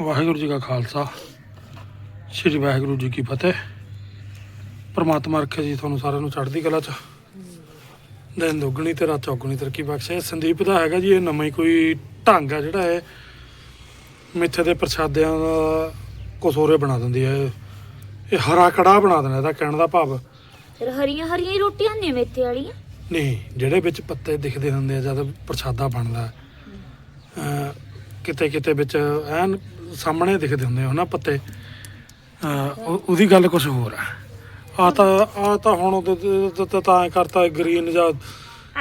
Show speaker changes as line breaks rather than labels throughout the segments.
ਵਾਹਿਗੁਰੂ ਜੀ ਕਾ ਖਾਲਸਾ। ਸ੍ਰੀ ਵਾਹਿਗੁਰੂ ਜੀ ਕੀ ਫਤਿਹ। ਪ੍ਰਮਾਤਮਾ ਰੱਖੇ ਜੀ ਤੁਹਾਨੂੰ ਸਾਰਿਆਂ ਨੂੰ ਚੜ੍ਹਦੀ ਕਲਾ ਚ। ਦਿਨ ਦੁੱਗਣੀ ਤੇ ਰਾਤ ਚੌਗਣੀ ਤਰੱਕੀ ਬਖਸ਼ੇ। ਸੰਦੀਪ ਦਾ ਹੈਗਾ ਜੀ ਇਹ ਨਵਾਂ ਹੀ ਕੋਈ ਢੰਗ ਆ ਜਿਹੜਾ ਹੈ ਮਿੱਠੇ ਦੇ ਪ੍ਰਸ਼ਾਦਿਆਂ ਦਾ ਕਸੋਰੇ ਬਣਾ ਦਿੰਦੀ ਹੈ ਇਹ। ਹਰਾ ਕੜਾਹ ਬਣਾ ਦੇਣਾ ਇਹਦਾ ਕਹਿਣ ਦਾ ਭਾਵ।
ਫਿਰ ਹਰੀਆਂ ਹਰੀਆਂ ਹੀ ਰੋਟੀਆਂ ਨੇ ਮੇਥੇ ਵਾਲੀਆਂ?
ਨਹੀਂ ਜਿਹੜੇ ਵਿੱਚ ਪੱਤੇ ਦਿਖਦੇ ਹੁੰਦੇ ਆ ਜਦ ਪ੍ਰਸ਼ਾਦਾ ਬਣਦਾ। ਕਿਤੇ ਕਿਤੇ ਵਿੱਚ ਐਨ ਸਾਹਮਣੇ ਦਿਖਦੇ ਹੁੰਦੇ ਆ ਨਾ ਪੱਤੇ। ਉਹ- ਉਹਦੀ ਗੱਲ ਕੁਝ ਹੋਰ ਆ। ਆ ਤਾਂ ਆ ਤਾਂ ਹੁਣ ਉਹਦੇ- ਉਹਦੇ- ਉਹਦੇ ਤਾਂ ਐਂ ਕਰਤਾ ਗ੍ਰੀਨ ਜਾਂ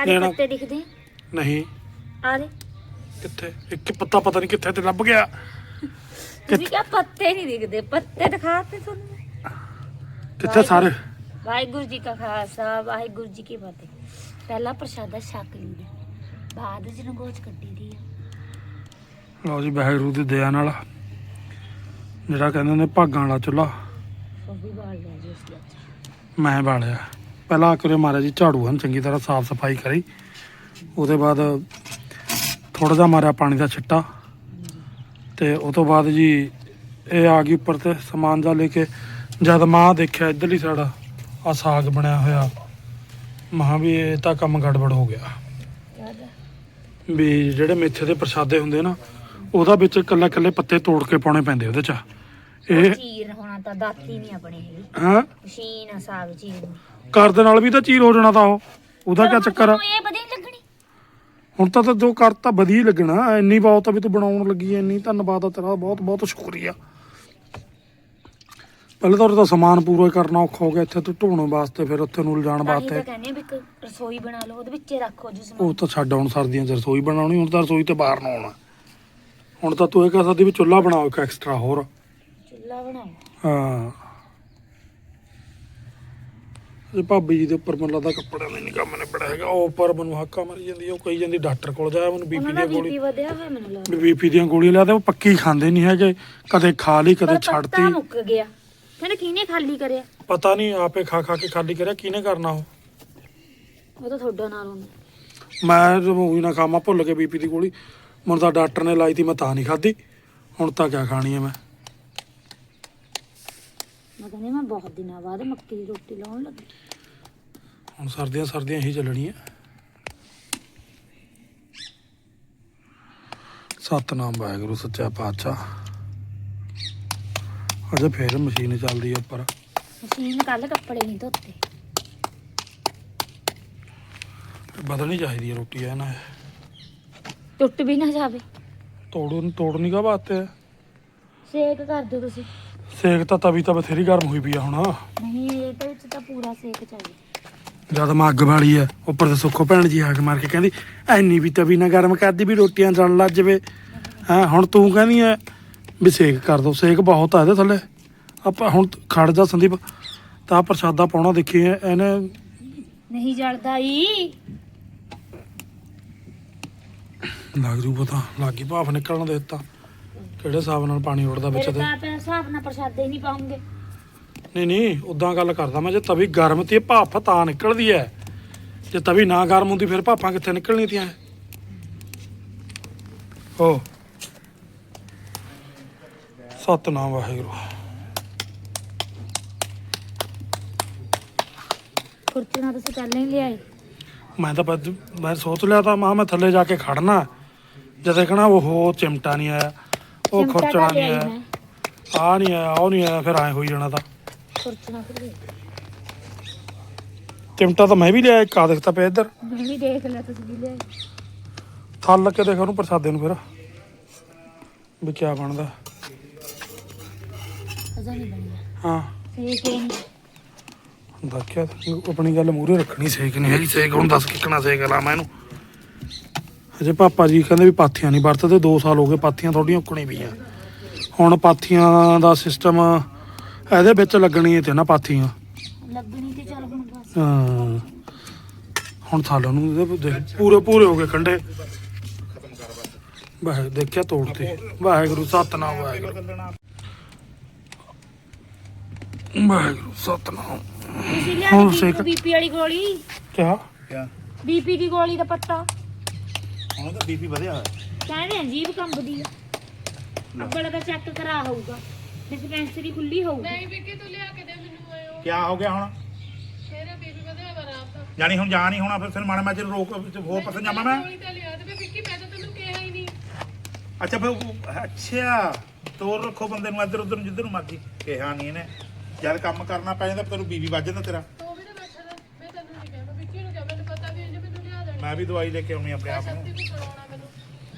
ਲੈਣਾ।
ਪੱਤੇ ਦਿਖਦੇ
ਨਹੀਂ।
ਆਦੇ
ਕਿੱਥੇ? ਇੱਕ ਪੱਤਾ ਪਤਾ ਨਹੀਂ ਕਿੱਥੇ ਤੇ ਲੱਭ ਗਿਆ।
ਤੁਸੀਂ ਕਿਹਾ ਪੱਤੇ ਨਹੀਂ ਦਿਖਦੇ। ਪੱਤੇ ਦਿਖਾਤੇ ਤੁਹਾਨੂੰ।
ਕਿੱਥੇ ਸਾਰੇ?
ਵਾਹਿਗੁਰੂ ਜੀ ਕਾ ਖਾਲਸਾ ਵਾਹਿਗੁਰੂ ਜੀ ਕੀ ਫਤਿਹ। ਪਹਿਲਾ ਪ੍ਰਸ਼ਾਦਾ ਛਕ ਲਈਦਾ। ਬਾਅਦ ਚ ਨਗੋਚ ਕੱਢੀ ਦੀ ਆ।
ਲਓ ਜੀ ਵਾਹਿਗੁਰੂ ਦੀ ਦਇਆ ਨਾਲ। ਜਿਹੜਾ ਕਹਿੰਦੇ ਨੇ ਭਾਗਾਂ ਵਾਲਾ ਚੁੱਲ੍ਹਾ।
ਉਹ ਵੀ ਬਾਲ ਲਿਆ ਜੀ ਉਸ ਵਿੱਚ
ਮੈਂ ਬਾਲਿਆ ਪਹਿਲਾਂ ਆ ਮਾਰਿਆ ਜੀ ਝਾੜੂ ਹਨ ਚੰਗੀ ਤਰ੍ਹਾਂ ਸਾਫ਼ ਸਫ਼ਾਈ ਕਰੀ। ਉਹਦੇ ਬਾਅਦ ਥੋੜਾ ਜਿਹਾ ਮਾਰਿਆ ਪਾਣੀ ਦਾ ਛਿੱਟਾ। ਤੇ ਉਹ ਤੋਂ ਬਾਅਦ ਜੀ ਇਹ ਆ ਗਈ ਉੱਪਰ ਤੇ ਸਮਾਨ ਜਾ ਲੈ ਕੇ। ਜਦ ਮਾਂ ਦੇਖਿਆ ਇੱਧਰਲੀ ਸਾਈਡ ਆ ਸਾਗ ਬਣਿਆ ਹੋਇਆ। ਮਹਾਂ ਵੀ ਇਹ ਤਾਂ ਕੰਮ ਗੜਬੜ ਹੋ ਗਿਆ? ਵੀ ਜਿਹੜੇ ਮੇਥੇ ਦੇ ਪ੍ਰਸ਼ਾਦੇ ਹੁੰਦੇ ਨਾ ਉਹਦਾ ਵਿੱਚ ਇਕੱਲੇ ਇਕੱਲੇ ਪੱਤੇ ਤੋੜ ਕੇ ਪਾਉਣੇ ਪੈਂਦੇ ਉਹਦੇ ਚ। ਇਹ
ਚੀਰ ਹੋਣਾ ਤਾਂ ਦਾਤੀ ਨਹੀਂ ਆਪਣੇ ਹੈਗੀ।
ਹਾਂ?
ਮਸ਼ੀਨ ਆ ਸਾਗ ਚੀਰ ਨੂੰ
ਕਰ ਦੇ ਨਾਲ ਵੀ ਤਾਂ ਚੀਰ ਹੋ ਜਾਣਾ ਤਾਂ ਉਹ। ਉਹਦਾ ਕੀ ਚੱਕਰ ਆ?
ਤੁਹਾਨੂੰ ਇਹ ਵਧੀਆ ਨੀ ਲੱਗਣੀ?
ਹੁਣ ਤਾਂ ਤਾਂ ਜੋ ਕਰਤਾ ਵਧੀਆ ਹੀ ਲੱਗਣਾ। ਇੰਨੀ ਬਹੁਤ ਆ ਵੀ ਤੂੰ ਬਣਾਉਣ ਲੱਗੀ ਐ ਇੰਨੀ ਧੰਨਵਾਦ ਆ ਤੇਰਾ ਬਹੁਤ ਬਹੁਤ ਸ਼ੁਕਰੀਆ। ਪਹਿਲਾਂ ਤਾਂ ਤਾਂ ਸਮਾਨ ਪੂਰਾ ਕਰਨਾ ਔਖਾ ਹੋ ਗਿਆ ਇੱਥੇ ਤੂੰ ਢੋਣ ਵਾਸਤੇ ਫਿਰ ਉੱਥੇ ਨੂੰ ਲਿਜਾਣ
ਤਾਂ ਹੀ ਤਾਂ
ਵਾਸਤੇ
ਕਹਿੰਦੇ ਆ ਵੀ ਇੱਕ ਰਸੋਈ ਬਣਾ ਲਓ ਉਹਦੇ ਵਿੱਚ ਹੀ ਰੱਖੋ ਜਿਸ
ਉਹ ਤਾਂ ਛੱਡ ਹੁਣ ਸਰਦੀਆਂ 'ਚ ਰਸੋਈ ਬਣਾਉਣੀ ਹੁਣ ਤਾਂ ਰਸੋਈ ਤੇ ਬਾਹਰ ਨੂੰ ਆਉਣਾ। ਹੁਣ ਤਾਂ ਤੂੰ ਇਹ ਕਹਿ ਸਕਦੀ ਵੀ ਚੁੱਲ੍ਹਾ ਬਣਾਓ ਇੱਕ ਐਕਸਟਰਾ ਹੋਰ।
ਚੁੱਲ੍ਹਾ ਬਣਾਓ।
ਹਾਂ। ਇਹ ਭਾਬੀ ਜੀ ਦੇ ਉੱਪਰ ਮੈਨੂੰ ਲੱਗਦਾ ਕੱਪੜਿਆਂ ਦਾ ਨਹੀਂ ਕੰਮ ਨੇ ਬੜਾ ਹੈਗਾ। ਉਹ ਉੱਪਰ ਮੈਨੂੰ ਹੱਕਾ ਮਾਰੀ ਜਾਂਦੀ ਉਹ ਕਹੀ ਜਾਂਦੀ ਡਾਕਟਰ ਕੋਲ ਜਾਇਆ ਮੈਨੂੰ ਬੀਪੀ
ਉਹਨਾਂ ਦਾ
ਦੀ ਗੋਲੀ
ਬੀਪੀ ਵਧਿਆ ਹੋਇਆ ਮੈਨੂੰ ਲੱਗਦਾ।
ਬੀਪੀ ਦੀਆਂ ਗੋਲੀਆਂ ਲਿਆ ਤੇ ਉਹ ਪੱਕੀ ਖਾਂਦੇ ਨਹੀਂ ਹੈਗੇ। ਕਦੇ ਖਾ ਲਈ ਕਦੇ
ਪਰ
ਛੱਡਤੀ।
ਮੁੱਕ ਗਿਆ। ਕਹਿੰਦੇ ਕਿਹਨੇ ਖਾਲੀ ਕਰਿਆ?
ਪਤਾ ਨਹੀਂ ਆਪੇ ਖਾ ਖਾ ਕੇ ਖਾਲੀ ਕਰਿਆ ਕਿਹਨੇ ਕਰਨਾ ਉਹ?
ਉਹ ਤਾਂ ਤੁਹਾਡਾ ਨਾਲ ਹੁੰਦਾ।
ਮੈਂ ਉਹੀ ਨਾ ਖਾਵਾਂ ਭੁੱਲ ਕੇ ਬੀਪੀ ਦੀ ਗੋਲੀ। ਮੈਨੂੰ ਤਾਂ ਡਾਕਟਰ ਨੇ ਲਾਈ ਤੀ ਮੈਂ ਤਾਂ ਨਹੀਂ ਖਾਧੀ। ਹੁਣ ਤਾਂ ਕਿਆ ਖਾਣੀ ਹੈ ਮੈਂ।
ਮੈਂ ਕਹਿੰਦੀ ਮੈਂ ਬਹੁਤ ਦਿਨਾਂ ਬਾਅਦ ਮੱਕੀ ਦੀ ਰੋਟੀ ਲਾਉਣ ਲੱਗੀ।
ਹੁਣ ਸਰਦੀਆਂ ਸਰਦੀਆਂ ਹੀ ਚੱਲਣੀਆਂ। ਸਤਨਾਮ ਵਾਹਿਗੁਰੂ ਸੱਚਾ ਪਾਤਸ਼ਾਹ। ਅਜੇ ਫੇਰ ਮਸ਼ੀਨ ਚੱਲਦੀ ਆ ਉੱਪਰ।
ਮਸ਼ੀਨ ਕੱਲ ਕੱਪੜੇ ਨਹੀਂ ਧੋਤੇ।
ਬਦਲਣੀ ਚਾਹੀਦੀ ਹੈ ਰੋਟੀ ਐ ਨਾ।
ਟੁੱਟ ਵੀ ਨਾ ਜਾਵੇ।
ਤੋੜਨ ਤੋੜਨੀ ਕਾ ਵਾਸਤੇ ਹੈ?
ਸੇਕ ਕਰ ਦਿਓ ਤੁਸੀਂ।
ਸੇਕ ਤਾਂ ਤਵੀ ਤਾਂ ਬਥੇਰੀ ਗਰਮ ਹੋਈ ਪਈ ਆ ਹੁਣ।
ਨਹੀਂ ਇਹਦੇ ਵਿੱਚ ਤਾਂ ਪੂਰਾ ਸੇਕ ਚਾਹੀਦਾ
ਜਦ ਮੈਂ ਅੱਗ ਵਾਲੀ ਆ ਉੱਪਰ ਤੇ ਸੁੱਖੋ ਭੈਣ ਜੀ ਆਗ ਮਾਰ ਕੇ ਕਹਿੰਦੀ ਐਨੀ ਵੀ ਤਵੀ ਨਾ ਗਰਮ ਕਰਦੀ ਵੀ ਰੋਟੀਆਂ ਜਲ ਲੱਜ ਜਵੇ। ਹਾਂ ਹੁਣ ਤੂੰ ਕਹਿੰਦੀ ਐ ਵੀ ਸੇਕ ਕਰ ਦੋ ਸੇਕ ਬਹੁਤ ਆ ਇਹਦੇ ਥੱਲੇ। ਆਪਾਂ ਹੁਣ ਖੜ ਜਾ ਸੰਦੀਪ ਤਾਂ ਪ੍ਰਸ਼ਾਦਾ ਪਾਉਣਾ ਦੇਖੀ ਇਹਨੇ
ਨਹੀਂ ਜਲਦਾ ਈ।
ਲੱਗ ਜੂ ਪਤਾ। ਲੱਗੀ ਭਾਫ ਨਿਕਲਣ ਦੇ ਦਿੱਤਾ। ਕਿਹੜੇ ਹਿਸਾਬ ਨਾਲ ਪਾਣੀ ਉੱਡਦਾ ਵਿੱਚ ਤੇ?
ਤਾਂ ਆਪਣੇ ਹਿਸਾਬ ਨਾਲ ਪ੍ਰਸ਼ਾਦੇ ਹੀ ਨਹੀਂ ਪਾਉਂਗੇ।
ਨਹੀਂ ਨਹੀਂ ਉਦਾਂ ਗੱਲ ਕਰਦਾ ਮੈਂ ਜੇ ਤਵੀ ਗਰਮ ਤੇ ਭਾਫ ਤਾਂ ਨਿਕਲਦੀ ਐ। ਜੇ ਤਵੀ ਨਾ ਗਰਮ ਹੁੰਦੀ ਫਿਰ ਭਾਫਾਂ ਕਿੱਥੇ ਨਿਕਲਣੀ ਤੀਆਂ? ਓ। ਸਤਨਾਮ ਵਾਹਿਗੁਰੂ।
ਕੁਰਚਣਾ ਤੁਸੀਂ ਪਹਿਲਾਂ ਹੀ ਲਿਆਏ।
ਮੈਂ ਤਾਂ ਬਸ- ਮੈਂ ਸੋਚ ਲਿਆ ਤਾਂ ਮਾਂ ਮੈਂ ਥੱਲੇ ਜਾ ਕੇ ਖੜਨਾ। ਜਦ ਦੇਖਣਾ ਉਹ ਚਿਮਟਾ ਨਹੀਂ ਆਇਆ ਉਹ
ਚਿਮਟਾ ਤਾਂ
ਨਹੀਂ
ਲਿਆਈ
ਆਇਆ। ਆ ਨਹੀਂ ਆਇਆ ਉਹ ਨਹੀਂ ਆਇਆ ਫਿਰ ਐ ਹੋਈ ਜਾਣਾ ਤਾਂ।
ਫਿਰ।
ਚਿਮਟਾ ਤਾਂ ਮੈਂ ਵੀ ਲਿਆ ਇੱਕ ਆ ਦੇਖਤਾ ਪਿਆ ਇੱਧਰ।
ਮੈਂ ਵੀ ਦੇਖ ਲਿਆ ਤੁਸੀਂ ਵੀ ਲਿਆਏ।
ਥੱਲ ਕੇ ਦੇਖ ਉਹਨੂੰ ਪ੍ਰਸਾਦੇ ਨੂੰ ਫਿਰ। ਵੀ ਕਿਆ ਬਣਦਾ।
ਅਜਾ ਨਹੀਂ ਬਣਿਆ।
ਹਾਂ।
ਸੇਕ ਹੀ
ਆਪਣੀ ਗੱਲ ਮੂਰੇ ਰੱਖਣੀ ਸੇਕ ਨਹੀਂ ਹੈਗੀ ਸੇਕ ਹੁਣ ਦੱਸ ਕਿੱਕਣਾ ਸੇਕ ਲਾਵਾਂ ਇਹਨੂੰ। ਅਜੇ ਪਾਪਾ ਜੀ ਕਹਿੰਦੇ ਵੀ ਪਾਥੀਆਂ ਨਹੀਂ ਵਰਤਦੇ 2 ਸਾਲ ਹੋ ਗਏ ਪਾਥੀਆਂ ਥੋੜੀਆਂ ਉੱਕਣੀ ਪਈਆਂ। ਹੁਣ ਪਾਥੀਆਂ ਦਾ ਸਿਸਟਮ ਇਹਦੇ ਵਿੱਚ ਲੱਗਣੀ ਤੇ ਨਾ ਪਾਥੀਆਂ।
ਲੱਗਣੀ ਤੇ ਚੱਲ ਹੁਣ ਬਸ।
ਹਾਂ। ਹੁਣ ਥਾਲਾਂ ਨੂੰ ਦੇਖ ਪੂਰੇ ਪੂਰੇ ਹੋ ਗਏ ਕੰਡੇ ਵਾਹ ਦੇਖਿਆ ਤੋੜਤੇ। ਵਾਹਿਗੁਰੂ ਸਤਨਾਮ ਵਾਹਿਗੁਰੂ। ਵਾਹਿਗੁਰੂ ਸਤਨਾਮ। ਹੁਣ ਸੇਕ-
ਬੀਪੀ ਵਾਲੀ ਗੋਲੀ?
ਕਿਆ?
ਕਿਆ?
ਬੀਪੀ ਦੀ ਗੋਲੀ ਦਾ ਪੱਤਾ?
ਹੁਣ ਤਾਂ ਬੀਪੀ ਵਧਿਆ ਹੋਇਆ।
ਕਹਿੰਦੇ ਅਜੀਬ ਕੰਬਦੀ ਆ। ਅੱਬੜ ਦਾ ਚੈੱਕ ਕਰਾ ਹੋਊਗਾ। ਡਿਸਪੈਂਸਰੀ ਖੁੱਲੀ ਹੋਊਗੀ।
ਨਹੀਂ ਵਿੱਕੀ ਤੂੰ ਲਿਆ ਕੇ ਦੇ ਮੈਨੂੰ ਆਇਓ।
ਕੀ ਹੋ ਗਿਆ ਹੁਣ?
ਤੇਰੇ ਬੀਬੀ ਵਧਿਆ ਬਰਾ ਤਾਂ
ਜਾਨੀ ਹੁਣ ਜਾ ਨਹੀਂ ਹੋਣਾ ਫਿਰ ਮਾਣਾ ਮੈਂ ਚਲ ਰੋਕ ਹੋਰ ਪਾਸੇ ਜਾਵਾਂ ਮੈਂ?
ਗੋਲੀ ਤਾਂ ਲਿਆ ਦੇ ਵਿੱਕੀ ਮੈਂ ਤਾਂ ਤੈਨੂੰ ਕਿਹਾ ਹੀ ਨਹੀਂ।
ਅੱਛਾ ਫਿਰ ਉਹ- ਅੱਛਾ। ਤੋਰ ਰੱਖੋ ਬੰਦੇ ਨੂੰ ਇੱਧਰ ਉੱਧਰ ਨੂੰ ਜਿੱਧਰ ਨੂੰ ਮਰਜ਼ੀ। ਕਿਹਾ ਨਹੀਂ ਇਹਨੇ। ਜਦ ਕੰਮ ਕਰਨਾ ਪੈ ਜਾਂਦਾ ਫਿਰ ਤੈਨੂੰ ਬੀਬੀ ਵੱਜ ਜਾਂਦਾ ਤੇਰਾ
ਤੂੰ ਵੀ ਤਾਂ ਬੈਠਾ ਰਹਿ ਮੈਂ ਤੈਨੂੰ ਨਹੀਂ ਕਿਹਾ ਮੈਂ ਵਿੱਕੀ ਨੂੰ ਕਿਹਾ ਮੈਨੂੰ ਪਤਾ ਵੀ ਇਹਨੇ ਮੈਨੂੰ ਲਿਆ ਦੇਣੀ
ਮੈਂ ਵੀ ਦਵਾਈ ਲੈ ਕੇ ਆਉਣੀ ਆਪਣੇ ਆਪ ਨੂੰ।
ਵੀ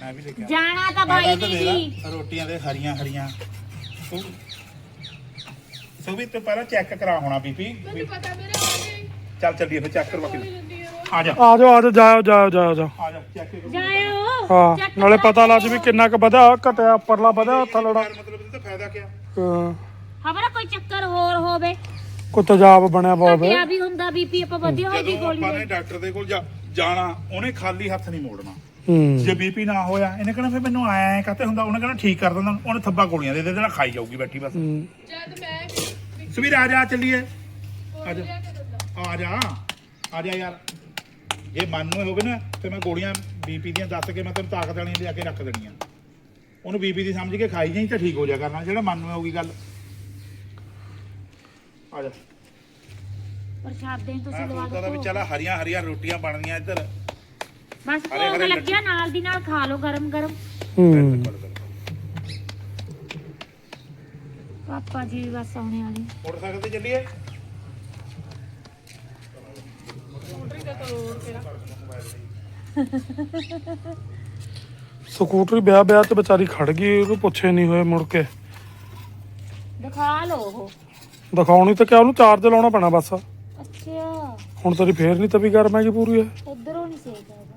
ਮੈਂ ਵੀ ਲੈ ਕੇ ਆਉਣੀ।
ਜਾਣਾ ਤਾਂ ਬਾਈ
ਤਾਂ
ਨੇ
ਦੇ
ਵੀ
ਦਾਂ ਰੋਟੀਆਂ ਦੇ ਹਰੀਆਂ ਹਰੀਆਂ। ਸੋ ਵੀ ਤੂੰ ਪਹਿਲਾਂ ਚੈੱਕ ਕਰਾ ਹੋਣਾ ਬੀਬੀ।
ਮੈਨੂੰ ਪਤਾ ਮੇਰੇ ਆਗੇ
ਚੱਲ ਚੱਲੀਏ ਫਿਰ ਚੈੱਕ ਕਰਵਾ ਕੇ
ਦਿੰਦੀ ਹੈ
ਆ ਜਾ।
ਆ ਜਾਓ ਆ ਜਾਓ ਜਾਓ ਜਾਓ ਜਾਓ ਜਾਓ।
ਆ ਜਾ ਚੈੱਕ ਕਰੋ।
ਜਾਇਓ।
ਹਾਂ
check
ਨਾਲੇ ਪਤਾ ਲੱਗ
ਕੇ
ਵੀ ਕਿੰਨਾ ਕੁ ਵਧਿਆ ਘਟਿਆ ਉੱਪਰਲਾ ਵਧਿਆ ਥੱਲੜਾ
ਮਤਲਬ ਇਹਦਾ ਫਾਇਦਾ ਕੀ
ਹਾਂ,
ਖਬਰ ਕੋਈ ਚੱਕਰ ਹੋਰ ਹੋਵੇ।
ਕੋਈ ਤੇਜ਼ਾਬ ਬਣਿਆ ਪਾਵੇ
ਘਟਿਆ ਵੀ ਹੁੰਦਾ ਬੀਪੀ ਆਪਾਂ ਵਧੀਆ ਹੋਈ ਦੀ
ਜਦੋਂ
ਗੋਲੀ
ਆਪਾਂ ਨੇ ਡਾਕਟਰ ਦੇ ਕੋਲ ਜਾ- ਜਾਣਾ ਉਹਨੇ ਖਾਲੀ ਹੱਥ ਨਹੀਂ ਮੋੜਨਾ। ਜੇ ਬੀਪੀ ਨਾ ਹੋਇਆ ਇਹਨੇ ਕਹਿਣਾ ਫਿਰ ਮੈਨੂੰ ਆਇਆ ਕਾਤੇ ਹੁੰਦਾ? ਉਹਨੇ ਕਹਿਣਾ ਠੀਕ ਕਰ ਦਿੰਦਾ ਉਹਨੇ ਥੱਬਾ ਗੋਲੀਆਂ ਦੇ ਦੇ ਦੇਣਾ ਖਾਈ ਜਾਊਗੀ ਬੈਠੀ ਬਸ।
ਜਦ ਮੈਂ ਵੀ
ਸੁਵੀਰ ਆ ਜਾ ਚੱਲੀਏ।
ਕੇ ਦਿੰਦਾ।
ਆ ਜਾ। ਆ ਜਾ ਯਾਰ। ਜੇ ਮਨ ਨੂੰ ਹੋਵੇ ਨਾ ਤੇ ਮੈਂ ਗੋਲੀਆਂ ਬੀਪੀ ਦੀਆਂ ਦੱਸ ਕੇ ਮੈਂ ਤੈਨੂੰ ਤਾਕਤ ਵਾਲੀਆਂ ਲਿਆ ਕੇ ਰੱਖ ਦੇਣੀਆਂ। ਉਹਨੂੰ ਬੀਪੀ ਦੀ ਸਮਝ ਕੇ ਖਾਈ ਜਾਈ ਤਾਂ ਠੀਕ ਹੋ ਜਾ ਕਰਨਾ ਜਿਹੜਾ ਮਨ ਨੂੰ ਹੋਊਗੀ ਗੱਲ। ਆ ਜਾ।
ਪ੍ਰਸ਼ਾਦੇ ਨੂੰ ਤੁਸੀਂ ਲਵਾ
ਸੋਚਦਾ ਤਾਂ ਵੀ
ਦਿਓ
ਚੱਲ ਹਰੀਆਂ ਹਰੀਆਂ ਰੋਟੀਆਂ ਬਣਦੀਆਂ ਇੱਧਰ।
ਬਸ
ਹਰੇ
ਭੋਗ
ਹਰੇ
ਲੱਗਿਆ ਨਾਲ ਦੀ ਨਾਲ ਖਾ ਲਓ ਗਰਮ ਗਰਮ।
ਹੂੰ।
ਪਾਪਾ ਜੀ ਵੀ ਬਸ ਆਉਣੇ ਵਾਲੇ।
ਮੋਟਰਸਾਈਕਲ ਤੇ ਚੱਲੀਏ?
ਸਕੂਟਰੀ
ਵਿਆਹ ਵਿਆਹ ਤੇ ਵਿਚਾਰੀ ਖੜ ਗਈ ਉਹਨੂੰ ਪੁੱਛੇ ਨਹੀਂ ਹੋਏ ਮੁੜ ਕੇ।
ਦਿਖਾ ਲਓ ਉਹ।
ਦਿਖਾਉਣੀ ਤਾਂ ਕਿਆ ਉਹਨੂੰ ਚਾਰਜ ਲਾਉਣਾ ਪੈਣਾ ਬਸ। ਹੁਣ ਤੇਰੀ ਫੇਰ ਨਹੀਂ ਤਵੀ ਗਰਮ ਹੈਗੀ ਪੂਰੀ ਹੈ
ਉਧਰੋਂ ਨਹੀਂ ਸੇਕ ਆਉਂਦਾ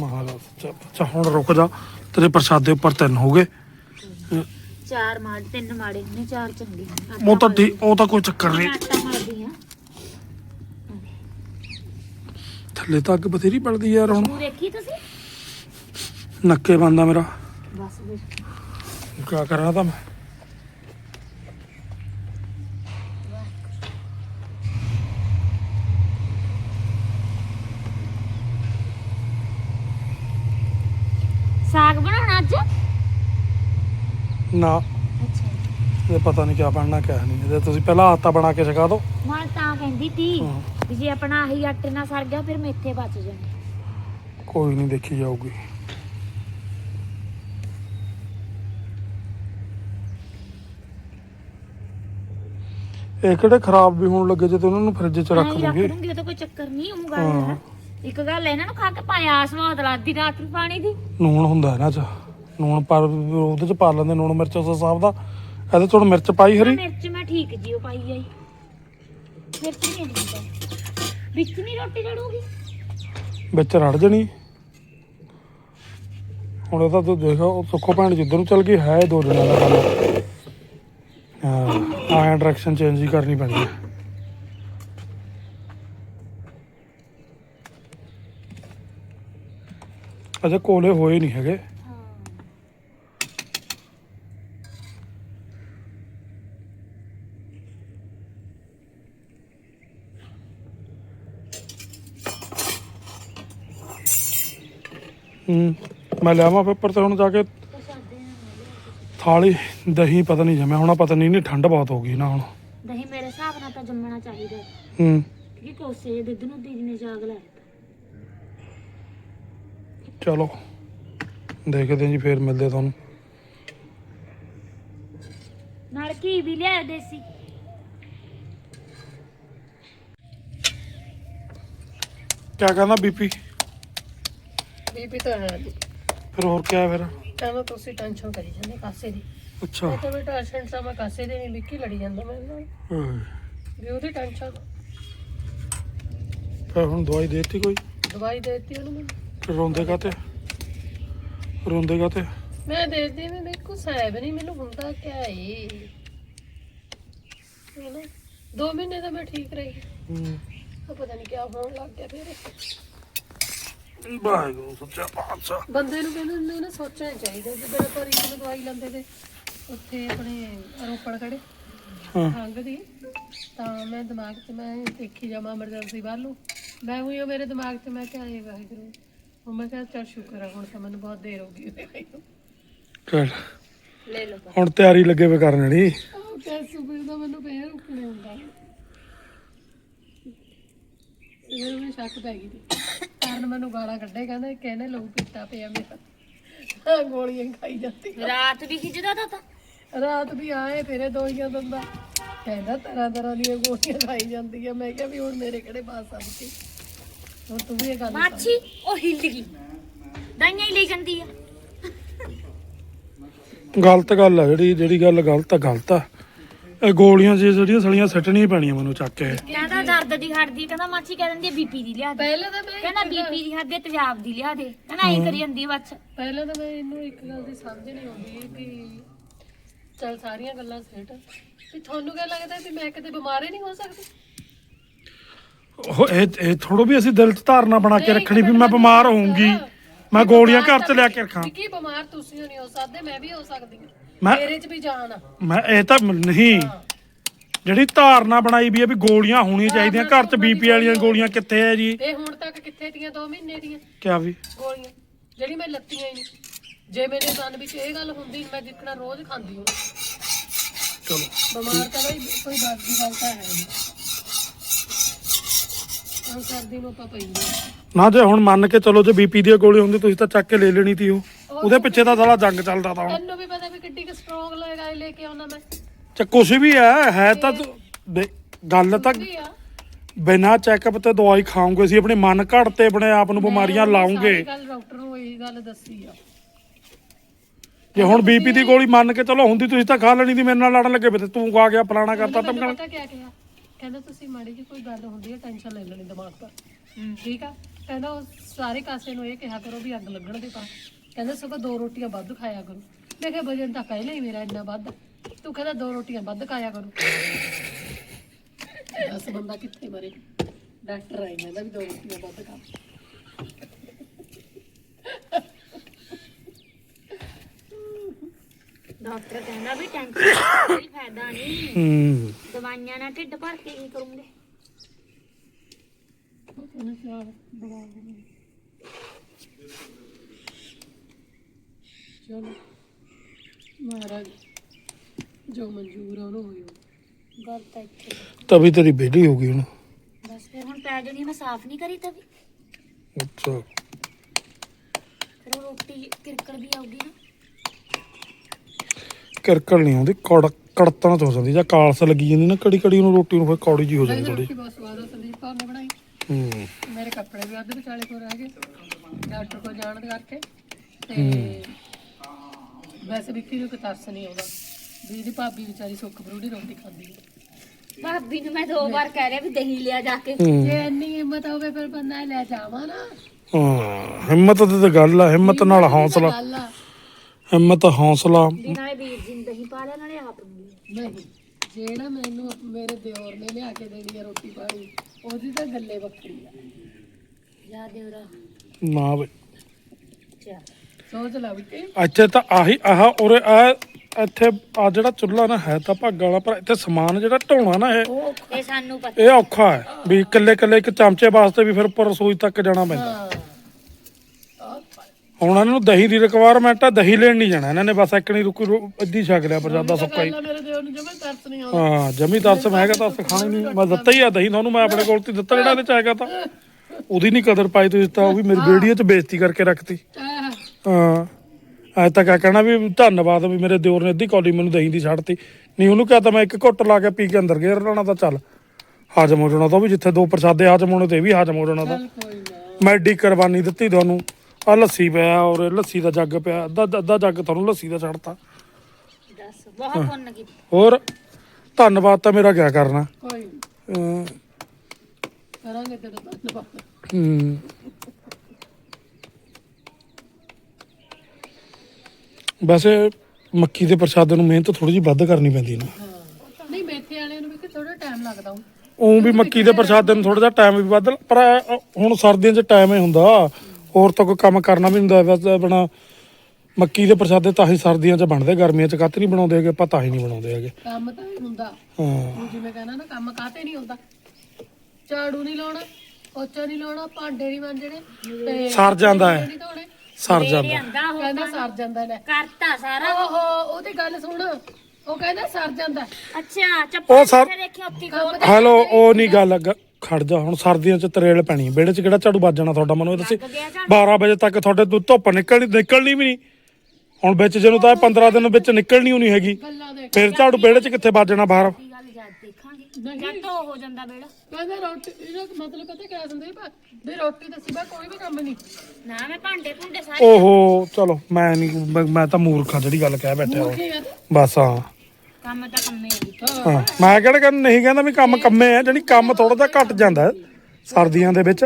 ਮਹਾਰਾਜ ਅੱਛਾ ਅੱਛਾ ਹੁਣ ਰੁਕ ਜਾ। ਤੇਰੇ ਪ੍ਰਸ਼ਾਦੇ ਉੱਪਰ ਤਿੰਨ ਹੋ ਗਏ।
ਚਾਰ ਮਾੜ ਤਿੰਨ ਮਾੜੇ ਨੇ ਚਾਰ ਚੰਗੇ ਨੇ।
ਉਹ ਤਾਂ ਠੀਕ- ਉਹ ਤਾਂ ਕੋਈ ਚੱਕਰ
ਮੈਂ
ਨਹੀਂ
ਆਟਾ ਮਾਰਦੀ ਆ
ਥੱਲੇ ਤਾਂ ਅੱਗ ਬਥੇਰੀ ਪੜਦੀ ਯਾਰ ਹੁਣ।
ਦੇਖੀ ਤੁਸੀਂ?
ਨੱਕੇ ਬੰਦਾ ਮੇਰਾ।
ਬਸ ਫਿਰ
ਕਿਆ ਕਰਾਂ ਤਾਂ ਮੈਂ
ਸਾਗ ਬਣਾਉਣਾ ਅੱਜ
ਨਾ
ਅੱਛਾ।
ਇਹ ਪਤਾ ਨਹੀਂ ਕਿਆ ਬਣਨਾ ਕਿਆ ਨਹੀਂ ਇਹਦੇ ਤੁਸੀਂ ਪਹਿਲਾਂ ਆਟਾ ਬਣਾ ਕੇ ਸਿਖਾ ਦਿਓ
ਮੈਂ ਤਾਂ ਕਹਿੰਦੀ ਤੀ
ਹਾਂ।
ਵੀ ਜੇ ਆਪਣਾ ਆਹੀ ਆਟੇ ਨਾਲ ਸਰ ਗਿਆ ਫਿਰ ਮੇਥੇ ਬਚ ਜਾਣੇ।
ਕੋਈ ਨਹੀਂ ਦੇਖੀ ਜਾਊਗੀ। ਇਹ ਕਿਹੜੇ ਖਰਾਬ ਵੀ ਹੋਣ ਲੱਗੇ ਜੇ ਤੇ ਉਹਨਾਂ ਨੂੰ ਫ੍ਰਿਜ 'ਚ ਰੱਖ
ਆਹੀ ਰੱਖ
ਲੂਗੇ।
ਦੂੰਗੀ ਉਹ ਤਾਂ ਕੋਈ ਚੱਕਰ ਨਹੀਂ ਉਹ ਗੱਲ
ਹਾਂ।
ਹੈ। ਇੱਕ ਗੱਲ ਇਹਨਾਂ ਨੂੰ ਖਾ ਕੇ ਪਾਇਆ ਸਵਾਦ ਲੱਗਦੀ ਰਾਤ ਨੂੰ ਪਾਣੀ ਦੀ।
ਨੂਣ ਹੁੰਦਾ ਇਹਨਾਂ 'ਚ। ਨੂਣ ਪਰ ਉਹਦੇ 'ਚ ਪਾ ਲੈਂਦੇ ਨੂਣ ਮਿਰਚ ਉਸ ਹਿਸਾਬ ਦਾ। ਇਹਦੇ 'ਚ ਹੁਣ ਮਿਰਚ ਪਾਈ ਹਰੀ?
ਮਿਰਚ ਮੈਂ ਠੀਕ ਜੀ ਉਹ ਪਾਈ ਆਈ ਮਿਰਚ ਨਹੀਂ ਹੁੰਦਾ ਵਿੱਚ ਨਹੀਂ ਰੋਟੀ ਜੜੂਗੀ
ਵਿੱਚ ਰੜ ਜਣੀ। ਹੁਣ ਇਹਦਾ ਤੂੰ ਦੇਖ ਉਹ ਸੁੱਖੋ ਭੈਣ ਜਿੱਧਰ ਨੂੰ ਚਲ ਗਈ ਹੈ ਦੋ ਜਣਿਆਂ ਦਾ ਕੰਮ। ਹਾਂ ਆਇਆ ਡਾਇਰੈਕਸ਼ਨ ਚੇਂਜ ਹੀ ਕਰਨੀ ਪੈਣੀ ਹੈ। ਅਜੇ ਕੋਲੇ ਹੋਏ ਨਹੀਂ ਹੈਗੇ। ਹੂੰ ਮੈਂ ਲਿਆਵਾਂ ਪੇਪਰ ਤੇ ਹੁਣ ਜਾ ਕੇ ਥਾਲੀ ਦਹੀਂ ਪਤਾ ਨਹੀਂ ਜਮਿਆ ਹੋਣਾ ਪਤਾ ਨਹੀਂ ਨਹੀਂ ਠੰਡ ਬਹੁਤ ਹੋ ਗਈ ਨਾ ਹੁਣ।
ਦਹੀਂ ਮੇਰੇ ਹਿਸਾਬ ਨਾਲ ਤਾਂ ਜੰਮਣਾ ਚਾਹੀਦਾ ਹੈ।
ਹੂੰ।
ਕਿਉਂਕਿ ਕੋਸੇ ਦੁੱਧ ਨੂੰ ਦੀਦੀ ਨੇ ਜਾਗ ਲਾਇਆ
ਚਲੋ ਦੇਖਦੇ ਹਾਂ ਜੀ ਫੇਰ ਮਿਲਦੇ ਤੁਹਾਨੂੰ।
ਨਾਲ ਘੀ ਵੀ ਲਿਆ ਦੇਸੀ।
ਕਿਆ ਕਹਿੰਦਾ ਬੀਪੀ?
ਬੀਬੀ ਤਾਂ ਹੈ ਨੀ।
ਫਿਰ ਹੋਰ ਕਿਆ ਫਿਰ?
ਕਹਿੰਦਾ ਤੁਸੀਂ ਟੈਨਸ਼ਨ ਕਰੀ ਜਾਂਦੇ ਕਾਸੇ ਦੀ।
ਅੱਛਾ।
ਮੈਂ ਤਾਂ ਬੇਟਾ ਟੈਨਸ਼ਨ ਤਾਂ ਮੈਂ ਕਾਸੇ ਦੀ ਨਹੀਂ ਵਿੱਕੀ ਲੜੀ ਜਾਂਦਾ ਮੇਰੇ ਨਾਲ।
ਓਏ,
ਵੀ ਉਹਦੀ ਟੈਨਸ਼ਨ
ਫਿਰ ਹੁਣ ਦਵਾਈ ਦੇਤੀ ਕੋਈ?
ਦਵਾਈ ਦੇ ਦਿੱਤੀ ਉਹਨੂੰ ਮੈਂ।
ਫਿਰ ਰੋਂਦੇ ਕਾਤੇ ਰੋਂਦੇ ਕਾਤੇ
ਮੈਂ ਦੇ ਦਿੱਤੀ ਮੈਂ ਮੇਰੇ ਕੋ ਸਾਹਿਬ ਨਹੀਂ ਮੈਨੂੰ ਹੁੰਦਾ ਕਿਆ ਏ। ਹੈ ਨਾ ਦੋ ਮਹੀਨੇ ਤਾਂ ਮੈਂ ਠੀਕ ਰਹੀ।
ਹੂੰ।
ਤਾਂ ਪਤਾ ਨਹੀਂ ਕਿਆ ਹੋਣ ਲੱਗ ਗਿਆ ਫਿਰ
ਵਾਹਿਗੁਰੂ ਸੱਚਾ ਪਾਤਸ਼ਾਹ।
ਬੰਦੇ ਨੂੰ ਕਹਿੰਦੇ ਹੁੰਦੇ ਨਾ ਸੋਚਣਾ ਚਾਹੀਦਾ ਜਿੱਦਾਂ ਆਪਾਂ ਰੀਤ ਨੂੰ ਦਵਾਈ ਲੈਂਦੇ ਤੇ ਉੱਥੇ ਆਪਣੇ ਰੋਪੜ ਖੜੇ
ਹਾਂ।
ਖੰਗ ਦੀ ਤਾਂ ਮੈਂ ਦਿਮਾਗ 'ਚ ਮੈਂ ਦੇਖੀ ਜਾਵਾਂ ਐਮਰਜੈਂਸੀ ਵੱਲ ਨੂੰ। ਮੈਂ ਹੋਈ ਮੇਰੇ ਦਿਮਾਗ 'ਚ ਮੈਂ ਕਿਹਾ ਇਹ ਵਾਹਿਗੁਰੂ ਹੁਣ ਮੈਂ ਕਿਹਾ ਚੱਲ ਸ਼ੁਕਰ ਆ ਹੁਣ ਤਾਂ ਮੈਨੂੰ ਬਹੁਤ ਦੇਰ ਹੋ ਗਈ ਨੂੰ।
ਚੱਲ।
ਲੈ ਲਓ।
ਹੁਣ ਤਿਆਰੀ ਲੱਗੇ ਵੇ ਕਰਨ ਵਾਲੀ।
ਉਹ ਕੈਸੂ ਮੈਨੂੰ ਫੇਰ ਰੁਕਣੇ ਹੁੰਦਾ। ਇਹ ਮੈਨੂੰ ਸ਼ੱਕ ਪੈ ਗਈ ਸੀ। ਕਾਰਨ ਮੈਨੂੰ ਗਾਲਾਂ ਕੱਢੇ ਕਹਿੰਦਾ ਕਹਿੰਦੇ ਲਹੂ ਪੀਤਾ ਪਿਆ ਮੇਰਾ। ਆਹ ਗੋਲੀਆਂ ਖਾਈ ਜਾਂਦੀ।
ਰਾਤ ਵੀ ਖਿੱਚਦਾ ਤਾ ਤਾਂ।
ਰਾਤ ਵੀ ਆਏ ਫਿਰੇ ਦੋਈਆਂ ਦੰਦਾ। ਕਹਿੰਦਾ ਤਰ੍ਹਾਂ ਤਰ੍ਹਾਂ ਦੀਆਂ ਗੋਲੀਆਂ ਖਾਈ ਜਾਂਦੀ ਆ। ਮੈਂ ਕਿਹਾ ਵੀ ਹੁਣ ਮੇਰੇ ਕਿਹੜੇ ਪਾਸ ਆ ਕੇ ਹੁਣ ਤੂੰ ਵੀ ਇਹ ਗੱਲ।
ਮਾਛੀ ਉਹ ਹਿੱਲ ਗਈ। ਦਾਈਆਂ ਹੀ ਲਈ ਜਾਂਦੀ ਆ।
ਗਲਤ ਗੱਲ ਆ ਜਿਹੜੀ ਜਿਹੜੀ ਗੱਲ ਗਲਤ ਆ ਗਲਤ ਆ। ਇਹ ਗੋਲੀਆਂ ਜੀ ਜਿਹੜੀਆਂ ਸਲੀਆਂ ਸੱਟਣੀਆਂ ਪੈਣੀਆਂ ਮੈਨੂੰ ਚੱਕ ਕੇ।
ਕਹਿੰਦਾ ਦਰਦ ਦੀ ਹਟਦੀ ਕਹਿੰਦਾ ਮਾਛੀ ਕਹਿ ਦਿੰਦੀ ਬੀਪੀ ਦੀ ਲਿਆ ਦੇ।
ਪਹਿਲਾਂ ਤਾਂ ਮੈਂ
ਕਹਿੰਦਾ ਬੀਪੀ ਦੀ ਹੱਦ ਤੇਜ਼ਾਬ ਦੀ ਲਿਆ ਦੇ। ਕਹਿੰਦਾ ਐਂ ਕਰੀ ਜਾਂਦੀ ਬੱਸ।
ਪਹਿਲਾਂ ਤਾਂ ਮੈਂ ਇਹਨੂੰ ਇੱਕ ਗੱਲ ਦੀ ਸਮਝ ਨਹੀਂ ਆਉਂਦੀ ਵੀ ਚਲ ਸਾਰੀਆਂ ਗੱਲਾਂ ਸੇਟ। ਵੀ ਤੁਹਾਨੂੰ ਕੀ ਲੱਗਦਾ ਵੀ ਮੈਂ ਕਿਤੇ ਬਿਮਾਰ ਹੀ ਨਹੀਂ ਹੋ ਸਕਦੀ?
ਉਹ ਇਹ ਇਹ ਥੋੜੋ ਵੀ ਅਸੀਂ ਦਿਲ 'ਚ ਧਾਰਨਾ ਬਣਾ ਕੇ ਰੱਖਣੀ ਵੀ ਮੈਂ ਬਿਮਾਰ ਹੋਊਂਗੀ। ਮੈਂ ਗੋਲੀਆਂ ਘਰ 'ਚ ਲਿਆ ਕੇ ਰੱਖਾਂ।
ਕੀ ਬਿਮਾਰ ਤੁਸੀਂ ਨਹੀਂ ਹੋ ਸਕਦੇ ਮੈਂ ਵੀ ਹੋ ਸਕਦੀ ਹਾਂ।
ਮੈਂ
ਮੇਰੇ 'ਚ ਵੀ ਜਾਨ ਆ।
ਮੈਂ ਇਹ ਤਾਂ ਨਹੀਂ। ਜਿਹੜੀ ਧਾਰਨਾ ਬਣਾਈ ਵੀ ਹੈ ਵੀ ਗੋਲੀਆਂ ਹੋਣੀਆਂ ਚਾਹੀਦੀਆਂ ਘਰ 'ਚ ਬੀਪੀ ਵਾਲੀਆਂ ਗੋਲੀਆਂ ਕਿੱਥੇ ਹੈ ਜੀ?
ਤੇ ਹੁਣ ਤੱਕ ਕਿੱਥੇ ਦੀਆਂ 2 ਮਹੀਨੇ ਦੀਆਂ
ਕਿਆ ਵੀ?
ਗੋਲੀਆਂ। ਜਿਹੜੀ ਮੈਂ ਲੱਤੀਆਂ ਹੀ ਨਹੀਂ। ਜੇ ਮੇਰੇ ਮਨ ਵਿੱਚ ਇਹ ਗੱਲ ਹੁੰਦੀ ਮੈਂ ਜਿੱਕਣਾ ਰੋਜ਼ ਖਾਂਦੀ ਹਾਂ
ਚਲੋ।
ਬਿਮਾਰ ਤਾਂ ਬਈ ਕੋਈ ਬਾਤ ਦੀ ਗੱਲ ਤਾਂ ਹੈ ਨਹੀਂ। ਹਾਂ ਸਰਦੀ ਨੂੰ ਆਪਾਂ।
ਨਾ ਜੇ ਹੁਣ ਮੰਨ ਕੇ ਚਲੋ ਜੇ ਬੀਪੀ ਦੀ ਗੋਲੀ ਹੁੰਦੀ ਤੁਸੀਂ ਤਾਂ ਚੱਕ ਕੇ ਲੈ ਲੈਣੀ ਤੀ ਉਹ। ਉਹਦੇ ਪਿੱਛੇ ਤਾਂ ਸਾਲਾ ਜੰਗ ਚੱਲਦਾ ਤਾ ਹੁਣ।
ਤੈਨੂੰ ਵੀ ਪਤਾ ਵੀ ਕਿੱਡੀ ਕਿ ਸਟਰੋਂਗ ਲਗਾਈ ਲੈ ਕੇ ਆਉਣਾ ਮੈਂ।
ਚ ਕੁਛ ਵੀ ਹੈ ਹੈ ਤਾਂ ਤੂੰ- ਦੇ- ਗੱਲ ਤਾਂ
ਵੀ ਆ।
ਬਿਨਾਂ ਚੈੱਕਅਪ ਤੇ ਦਵਾਈ ਖਾਓਗੇ ਅਸੀਂ ਆਪਣੇ ਮਨ ਘੜ ਤੇ ਆਪਣੇ ਆਪ ਨੂੰ ਬਿਮਾਰੀਆਂ ਲਾਉਂਗੇ
ਸਾਰੀ ਗੱਲ ਡਾਕਟਰ ਨੂੰ ਇਹੀ ਗੱਲ ਦੱਸੀ ਆ।
ਜੇ ਹੁਣ ਬੀਪੀ ਦੀ ਗੋਲੀ ਮੰਨ ਕੇ ਚਲੋ ਹੁੰਦੀ ਤੁਸੀਂ ਤਾਂ ਖਾ ਲੈਣੀ ਦੀ ਮੇਰੇ ਨਾਲ ਲੜਨ ਲੱਗੇ ਪਏ ਤੇ ਤੂੰ ਆ ਗਿਆ ਫਲਾਣਾ ਕਰਤਾ
ਉਹਨੇ ਮੈਨੂੰ
ਟਮਕਣ
ਪਤਾ ਕਿਆ ਕਿਹਾ? ਕਹਿੰਦਾ ਤੁਸੀਂ ਮਾੜੀ ਜੀ ਕੋਈ ਗੱਲ ਹੁੰਦੀ ਹੈ ਟੈਨਸ਼ਨ ਲੈ ਲੈਣੀ ਦਿਮਾਗ ਪਰ। ਠੀਕ ਆ? ਕਹਿੰਦਾ ਉਹ ਸਾਰੇ ਕਾਸੇ ਨੂੰ ਇਹ ਕਿਹਾ ਕਰੋ ਵੀ ਅੱਗ ਲੱਗਣ ਦੇ ਪਾ ਕਹਿੰਦਾ ਸਗੋਂ ਦੋ ਰੋਟੀਆਂ ਵੱਧ ਖਾਇਆ ਕਰੋ। ਮੈਂ ਕਿਹਾ ਵਜਨ ਤਾਂ ਪਹਿਲਾਂ ਹੀ ਮੇਰਾ ਇੰਨਾ ਵੱਧ। ਤੂੰ ਕਹਿੰਦਾ ਦੋ ਰੋਟੀਆਂ ਵੱਧ ਖਾਇਆ ਕਰੋ। ਦਸ ਬੰਦਾ ਕਿੱਥੇ ਮਰੇ? ਡਾਕਟਰ ਆਈ ਕਹਿੰਦਾ ਵੀ ਦੋ ਰੋਟੀਆਂ ਵੱਧ ਖਾ।
ਡਾਕਟਰ ਕਹਿੰਦਾ ਵੀ ਟੈਂਸ਼ਨ ਦਾ ਕੋਈ ਫਾਇਦਾ ਨਹੀਂ।
ਹੂੰ।
ਦਵਾਈਆਂ ਨਾਲ ਢਿੱਡ ਭਰ ਕੇ ਕੀ ਕਰੂੰਗੇ?
ਉਹਨੇ ਚਾਹ ਬਣਾ ਲਈ ਚਲੋ। ਮਹਾਰਾਜ ਜੋ ਮਨਜ਼ੂਰ ਆ ਉਹਨੂੰ ਹੋਇਓ।
ਗੱਲ ਤਾਂ ਇੱਥੇ
ਤਵੀ ਤੇਰੀ ਬੇਲੀ ਹੋ ਗਈ ਹੁਣ।
ਬਸ ਫਿਰ ਹੁਣ ਪੈ ਜਣੀ ਮੈਂ ਸਾਫ਼ ਨਹੀਂ ਕਰੀ ਤਵੀ।
ਅੱਛਾ।
ਫਿਰ ਉਹ ਰੋਟੀ ਕਿਰਕੜ ਦੀ ਆਉਗੀ ਨਾ।
ਕਿਰਕਲ ਨਹੀਂ ਆਉਂਦੀ ਕੜ ਕੜਤਣ ਤੋਂ ਜਾਂਦੀ ਜਾਂ ਕਾਲਸ ਲੱਗੀ ਜਾਂਦੀ ਨਾ ਕੜੀ ਕੜੀ ਨੂੰ ਰੋਟੀ ਨੂੰ ਫਿਰ ਕੌੜੀ ਜੀ ਹੋ ਜਾਂਦੀ ਥੋੜੀ
ਰੋਟੀ ਬਹੁਤ ਸਵਾਦ ਆ ਸੰਦੀਪ ਕੌਰ ਨੇ ਬਣਾਈ।
ਹੂੰ।
ਮੇਰੇ ਕੱਪੜੇ ਵੀ ਅੱਧ ਵਿਚਾਲੇ ਕੋ ਰਹਿ ਗਏ। ਡਾਕਟਰ ਕੋ ਜਾਣ ਦੇ ਕਰਕੇ। ਤੇ ਵੈਸੇ ਵਿੱਕੀ ਨੂੰ ਕੋਈ ਤਰਸ ਨਹੀਂ ਆਉਂਦਾ। ਵੀ ਇਹਦੀ ਭਾਬੀ ਵਿਚਾਰੀ ਸੁੱਕ ਫਰੂਟੀ ਰੋਟੀ ਖਾਂਦੀ ਹੈ।
ਭਾਬੀ ਨੂੰ ਮੈਂ ਦੋ ਵਾਰ ਕਹਿ ਰਿਹਾ ਵੀ ਦਹੀਂ ਲਿਆ ਜਾ ਕੇ।
ਜੇ ਇੰਨੀ ਹਿੰਮਤ ਹੋਵੇ ਫਿਰ ਬੰਦਾ ਲੈ ਜਾਵਾਂ ਨਾ।
ਹਾਂ ਹਿੰਮਤ ਤੇ ਤਾਂ ਗੱਲ ਆ ਹਿੰਮਤ ਨਾਲ ਹੌਸਲਾ।
ਗੱਲ ਆ।
ਹਿੰਮਤ ਹੌਸਲਾ।
ਵੀ ਨਾਲੇ ਵੀਰ ਜੀ ਨੂੰ ਦਹੀਂ ਪਾ ਲਿਆ ਨਾਲੇ ਆਪ ਨੂੰ। ਵੀ।
ਨਹੀਂ ਜਿਹੜਾ ਮੈਨੂੰ ਮੇਰੇ ਦਿਓਰ ਨੇ ਲਿਆ ਕੇ ਦੇਣੀ ਆ ਰੋਟੀ ਪਾਣੀ ਉਹਦੀ ਤਾਂ ਗੱਲੇ ਵੱਖਰੀ ਆ।
ਜਾ ਦੇਵਰਾ
ਨਾ ਬਈ।
ਚਾ
ਸੋਚ ਲਾ ਵੀ
ਤਾਂ ਆਹੀ ਆਹ ਉਰੇ ਆ ਇੱਥੇ ਆ ਜਿਹੜਾ ਚੁੱਲ੍ਹਾ ਨਾ ਹੈ ਤਾਂ ਭਾਗਾ ਵਾਲਾ ਪਰ ਇੱਥੇ ਸਮਾਨ ਜਿਹੜਾ ਢੋਣਾ ਨਾ ਇਹ
ਇਹ ਸਾਨੂੰ ਪਤਾ
ਇਹ ਔਖਾ ਹੈ ਵੀ ਇਕੱਲੇ ਇਕੱਲੇ ਇੱਕ ਚਮਚੇ ਵਾਸਤੇ ਵੀ ਫਿਰ ਉੱਪਰ ਰਸੋਈ ਤੱਕ ਜਾਣਾ ਪੈਂਦਾ। ਹੁਣ ਇਹਨਾਂ ਨੂੰ ਦਹੀਂ ਦੀ ਰਿਕੁਆਇਰਮੈਂਟ ਆ ਦਹੀਂ ਲੈਣ ਨਹੀਂ ਜਾਣਾ ਇਹਨਾਂ ਨੇ ਬਸ ਇੱਕਣੀ ਰੁਕੀ ਰੁ- ਅੱਧੀ ਛਕ ਲਿਆ ਪ੍ਰਜਾਦਾ ਸੁੱਕਾ ਹੀ।
ਮੇਰੇ ਦਿਓਰ ਨੂੰ ਜਮਾ ਤਰਸ ਨਹੀਂ ਆਉਂਦਾ।
ਹਾਂ ਜਮੀ ਤਰਸ ਮੈਂ ਹੈਗਾ ਤਾਂ ਸਿਖਾਣੀ ਨਹੀਂ ਮੈਂ ਦਿੱਤਾ ਹੀ ਆ ਦਹੀਂ ਤੁਹਾਨੂੰ ਮੈਂ ਆਪਣੇ ਕੋਲ ਤੇ ਦਿੱਤਾ ਜਿਹੜਾ ਇਹਦੇ ਚ ਹੈਗਾ ਤਾਂ। ਉਹਦੀ ਨਹੀਂ ਕਦਰ ਪਾਈ ਤੁਸੀਂ ਤਾਂ ਉਹ ਵੀ ਮੇਰੀ ਵੀਡੀਓ 'ਚ ਬੇਇੱਜ਼ਤੀ ਕਰਕੇ ਰੱਖਤੀ।
ਆਹ,
ਹਾਂ। ਅੱਜ ਤੱਕ ਆ ਕਹਿਣਾ ਵੀ ਧੰਨਵਾਦ ਵੀ ਮੇਰੇ ਦਿਓਰ ਨੇ ਅੱਧੀ ਕੌਲੀ ਮੈਨੂੰ ਦਹੀਂ ਦੀ ਛੱਡਤੀ। ਨਹੀਂ ਉਹਨੂੰ ਕਿਹਾ ਤਾਂ ਮੈਂ ਇੱਕ ਘੁੱਟ ਲਾ ਕੇ ਪੀ ਕੇ ਅੰਦਰ ਗੇਰ ਲੈਣਾ ਤਾਂ ਚੱਲ। ਹਾਜ਼ਮ ਹੋ ਜਾਣਾ ਤਾਂ ਵੀ ਜਿੱਥੇ ਦੋ ਪ੍ਰਸ਼ਾਦੇ ਹਾਜ਼ਮ ਹੋਣੇ ਤੇ ਵੀ ਹਾਜ਼ਮ ਹੋ ਜਾਣਾ ਤਾਂ। ਮੈਂ ਏਡੀ ਕੁਰਬਾਨੀ ਦਿੱਤੀ ਤੁਹਾਨੂੰ ਆ ਲੱਸੀ ਪਿਆ ਔਰ ਲੱਸੀ ਦਾ ਜੱਗ ਪਿਆ। ਅੱਧਾ ਅੱਧਾ ਜੱਗ ਤੁਹਾਨੂੰ ਲੱਸੀ ਦਾ ਛੱਡਤਾ।
ਦੱਸ ਬਹੁਤ ਪੁੰਨ ਕੀਤਾ।
ਹੋਰ ਧੰਨਵਾਦ ਤਾਂ ਮੇਰਾ ਕਿਆ ਕਰਨਾ।
ਕੋਈ ਕਰਾਂਗੇ ਤੇਰਾ ਧੰਨਵਾਦ।
ਹਮ। ਵੈਸੇ ਮੱਕੀ ਦੇ ਪ੍ਰਸ਼ਾਦੇ ਨੂੰ ਮਿਹਨਤ ਥੋੜੀ ਜਿਹੀ ਵੱਧ ਕਰਨੀ ਪੈਂਦੀ ਨਾ।
ਨਹੀਂ ਮੇਥੇ ਵਾਲਿਆਂ ਨੂੰ ਵੀ ਕਿ ਥੋੜਾ ਟਾਈਮ ਲੱਗਦਾ ਹੁਣ
ਉਹ ਵੀ ਮੱਕੀ ਦੇ ਪ੍ਰਸ਼ਾਦੇ ਨੂੰ ਥੋੜਾ ਜਿਹਾ ਟਾਈਮ ਵੀ ਵੱਧ ਪਰ ਹੁਣ ਸਰਦੀਆਂ 'ਚ ਟਾਈਮ ਹੀ ਹੁੰਦਾ। ਹੋਰ ਤਾਂ ਕੋਈ ਕੰਮ ਕਰਨਾ ਵੀ ਹੁੰਦਾ ਬਸ ਆਪਣਾ ਮੱਕੀ ਦੇ ਪ੍ਰਸ਼ਾਦੇ ਤਾਂ ਹੀ ਸਰਦੀਆਂ 'ਚ ਬਣਦੇ ਗਰਮੀਆਂ 'ਚ ਕੱਤ ਨਹੀਂ ਬਣਾਉਂਦੇ ਹੈਗੇ ਆਪਾਂ ਤਾਂ ਹੀ ਨਹੀਂ ਬਣਾਉਂਦੇ ਹੈਗੇ।
ਕੰਮ ਤਾਂ ਹੀ ਹੁੰਦਾ।
ਹਾਂ।
ਜਿਵੇਂ ਕਹਿੰਦਾ ਨਾ ਕੰਮ ਕਾਤੇ ਨਹੀਂ ਹੁੰਦਾ। ਝਾੜੂ ਨਹੀਂ ਲਾਉਣਾ ਪੋਚਾ ਨਹੀਂ ਲਾਉਣਾ ਭਾਂਡੇ ਨਹੀਂ ਮਾਂਜਣੇ ਤੇ
ਸਰ ਜਾਂਦਾ ਹੈ। ਸਰ ਜਾਂਦਾ।
ਆਂਦਾ ਉਹ
ਕਹਿੰਦਾ ਸਰ ਜਾਂਦਾ ਲੈ।
ਕਰਤਾ ਸਾਰਾ।
ਓਹੋ ਉਹਦੀ ਗੱਲ ਸੁਣ। ਉਹ ਕਹਿੰਦਾ ਸਰ ਜਾਂਦਾ।
ਅੱਛਾ ਚੱਪਲ
ਉਹ ਸਰ-
ਕਿੱਥੇ ਦੇਖੀ ਉੱਤੀ ਖੋਲ
ਹੈਲੋ ਉਹ ਨਹੀਂ ਗੱਲ ਅੱਗ- ਖੜ ਜਾ ਹੁਣ ਸਰਦੀਆਂ ਚ ਤਰੇਲ ਪੈਣੀ ਵਿਹੜੇ ਚ ਕਿਹੜਾ ਝਾੜੂ ਵੱਜਣਾ ਤੁਹਾਡਾ? ਮੈਨੂੰ ਇਹ ਦੱਸੀ
ਲੱਗ ਗਿਆ ਝਾੜੂ।
12 ਵਜੇ ਤੱਕ ਤੁਹਾਡੇ ਤੋਂ ਧੁੱਪ ਨਿਕਲਣੀ ਨਿਕਲਣੀ ਵੀ ਨਹੀਂ। ਹੁਣ ਵਿੱਚ ਜਿਹਨੂੰ ਤਾਂ 15 ਦਿਨ ਵਿੱਚ ਨਿਕਲਣੀ ਹੋਣੀ ਹੈਗੀ।
ਗੱਲਾਂ ਦੇ
ਫਿਰ ਝਾੜੂ ਵਿਹੜੇ ਚ ਕਿੱਥੇ ਵੱਜਣਾ ਬਾਹਰ?
ਨਹੀਂ।
ਤੋਂ ਹੋ ਜਾਂਦਾ ਬੇੜਾ।
ਕਹਿੰਦਾ ਰੋਟੀ ਇਹਦਾ ਮਤਲਬ ਪਤਾ ਕਿਆ ਸੰਦੀਪ ਵੀ ਰੋਟੀ ਦੇ ਸਿਵਾ ਕੋਈ ਵੀ ਕੰਮ ਨਹੀਂ।
ਨਾ ਮੈਂ ਭਾਂਡੇ ਭੁੰਡੇ ਸਾਰੇ
ਓਹੋ ਚਲੋ ਮੈਂ ਨਹੀਂ ਮੈਂ- ਮੈਂ ਤਾਂ ਮੂਰਖਾ ਜਿਹੜੀ ਗੱਲ ਕਹਿ ਬੈਠਿਆ ਉਹ।
ਕੀ ਹੈ
ਬਸ ਹਾਂ।
ਕੰਮ ਤਾਂ ਕੰਮੇ ਹੀ।
ਹਾਂ। ਮੈਂ ਕਿਹੜਾ ਕਹਿੰਦਾ ਨਹੀਂ ਕਹਿੰਦਾ ਵੀ ਕੰਮ ਕੰਮੇ ਆ ਜਿਹੜੀ ਕੰਮ ਥੋੜਾ ਜਿਹਾ ਘਟ ਜਾਂਦਾ ਹੈ। ਸਰਦੀਆਂ ਦੇ ਵਿੱਚ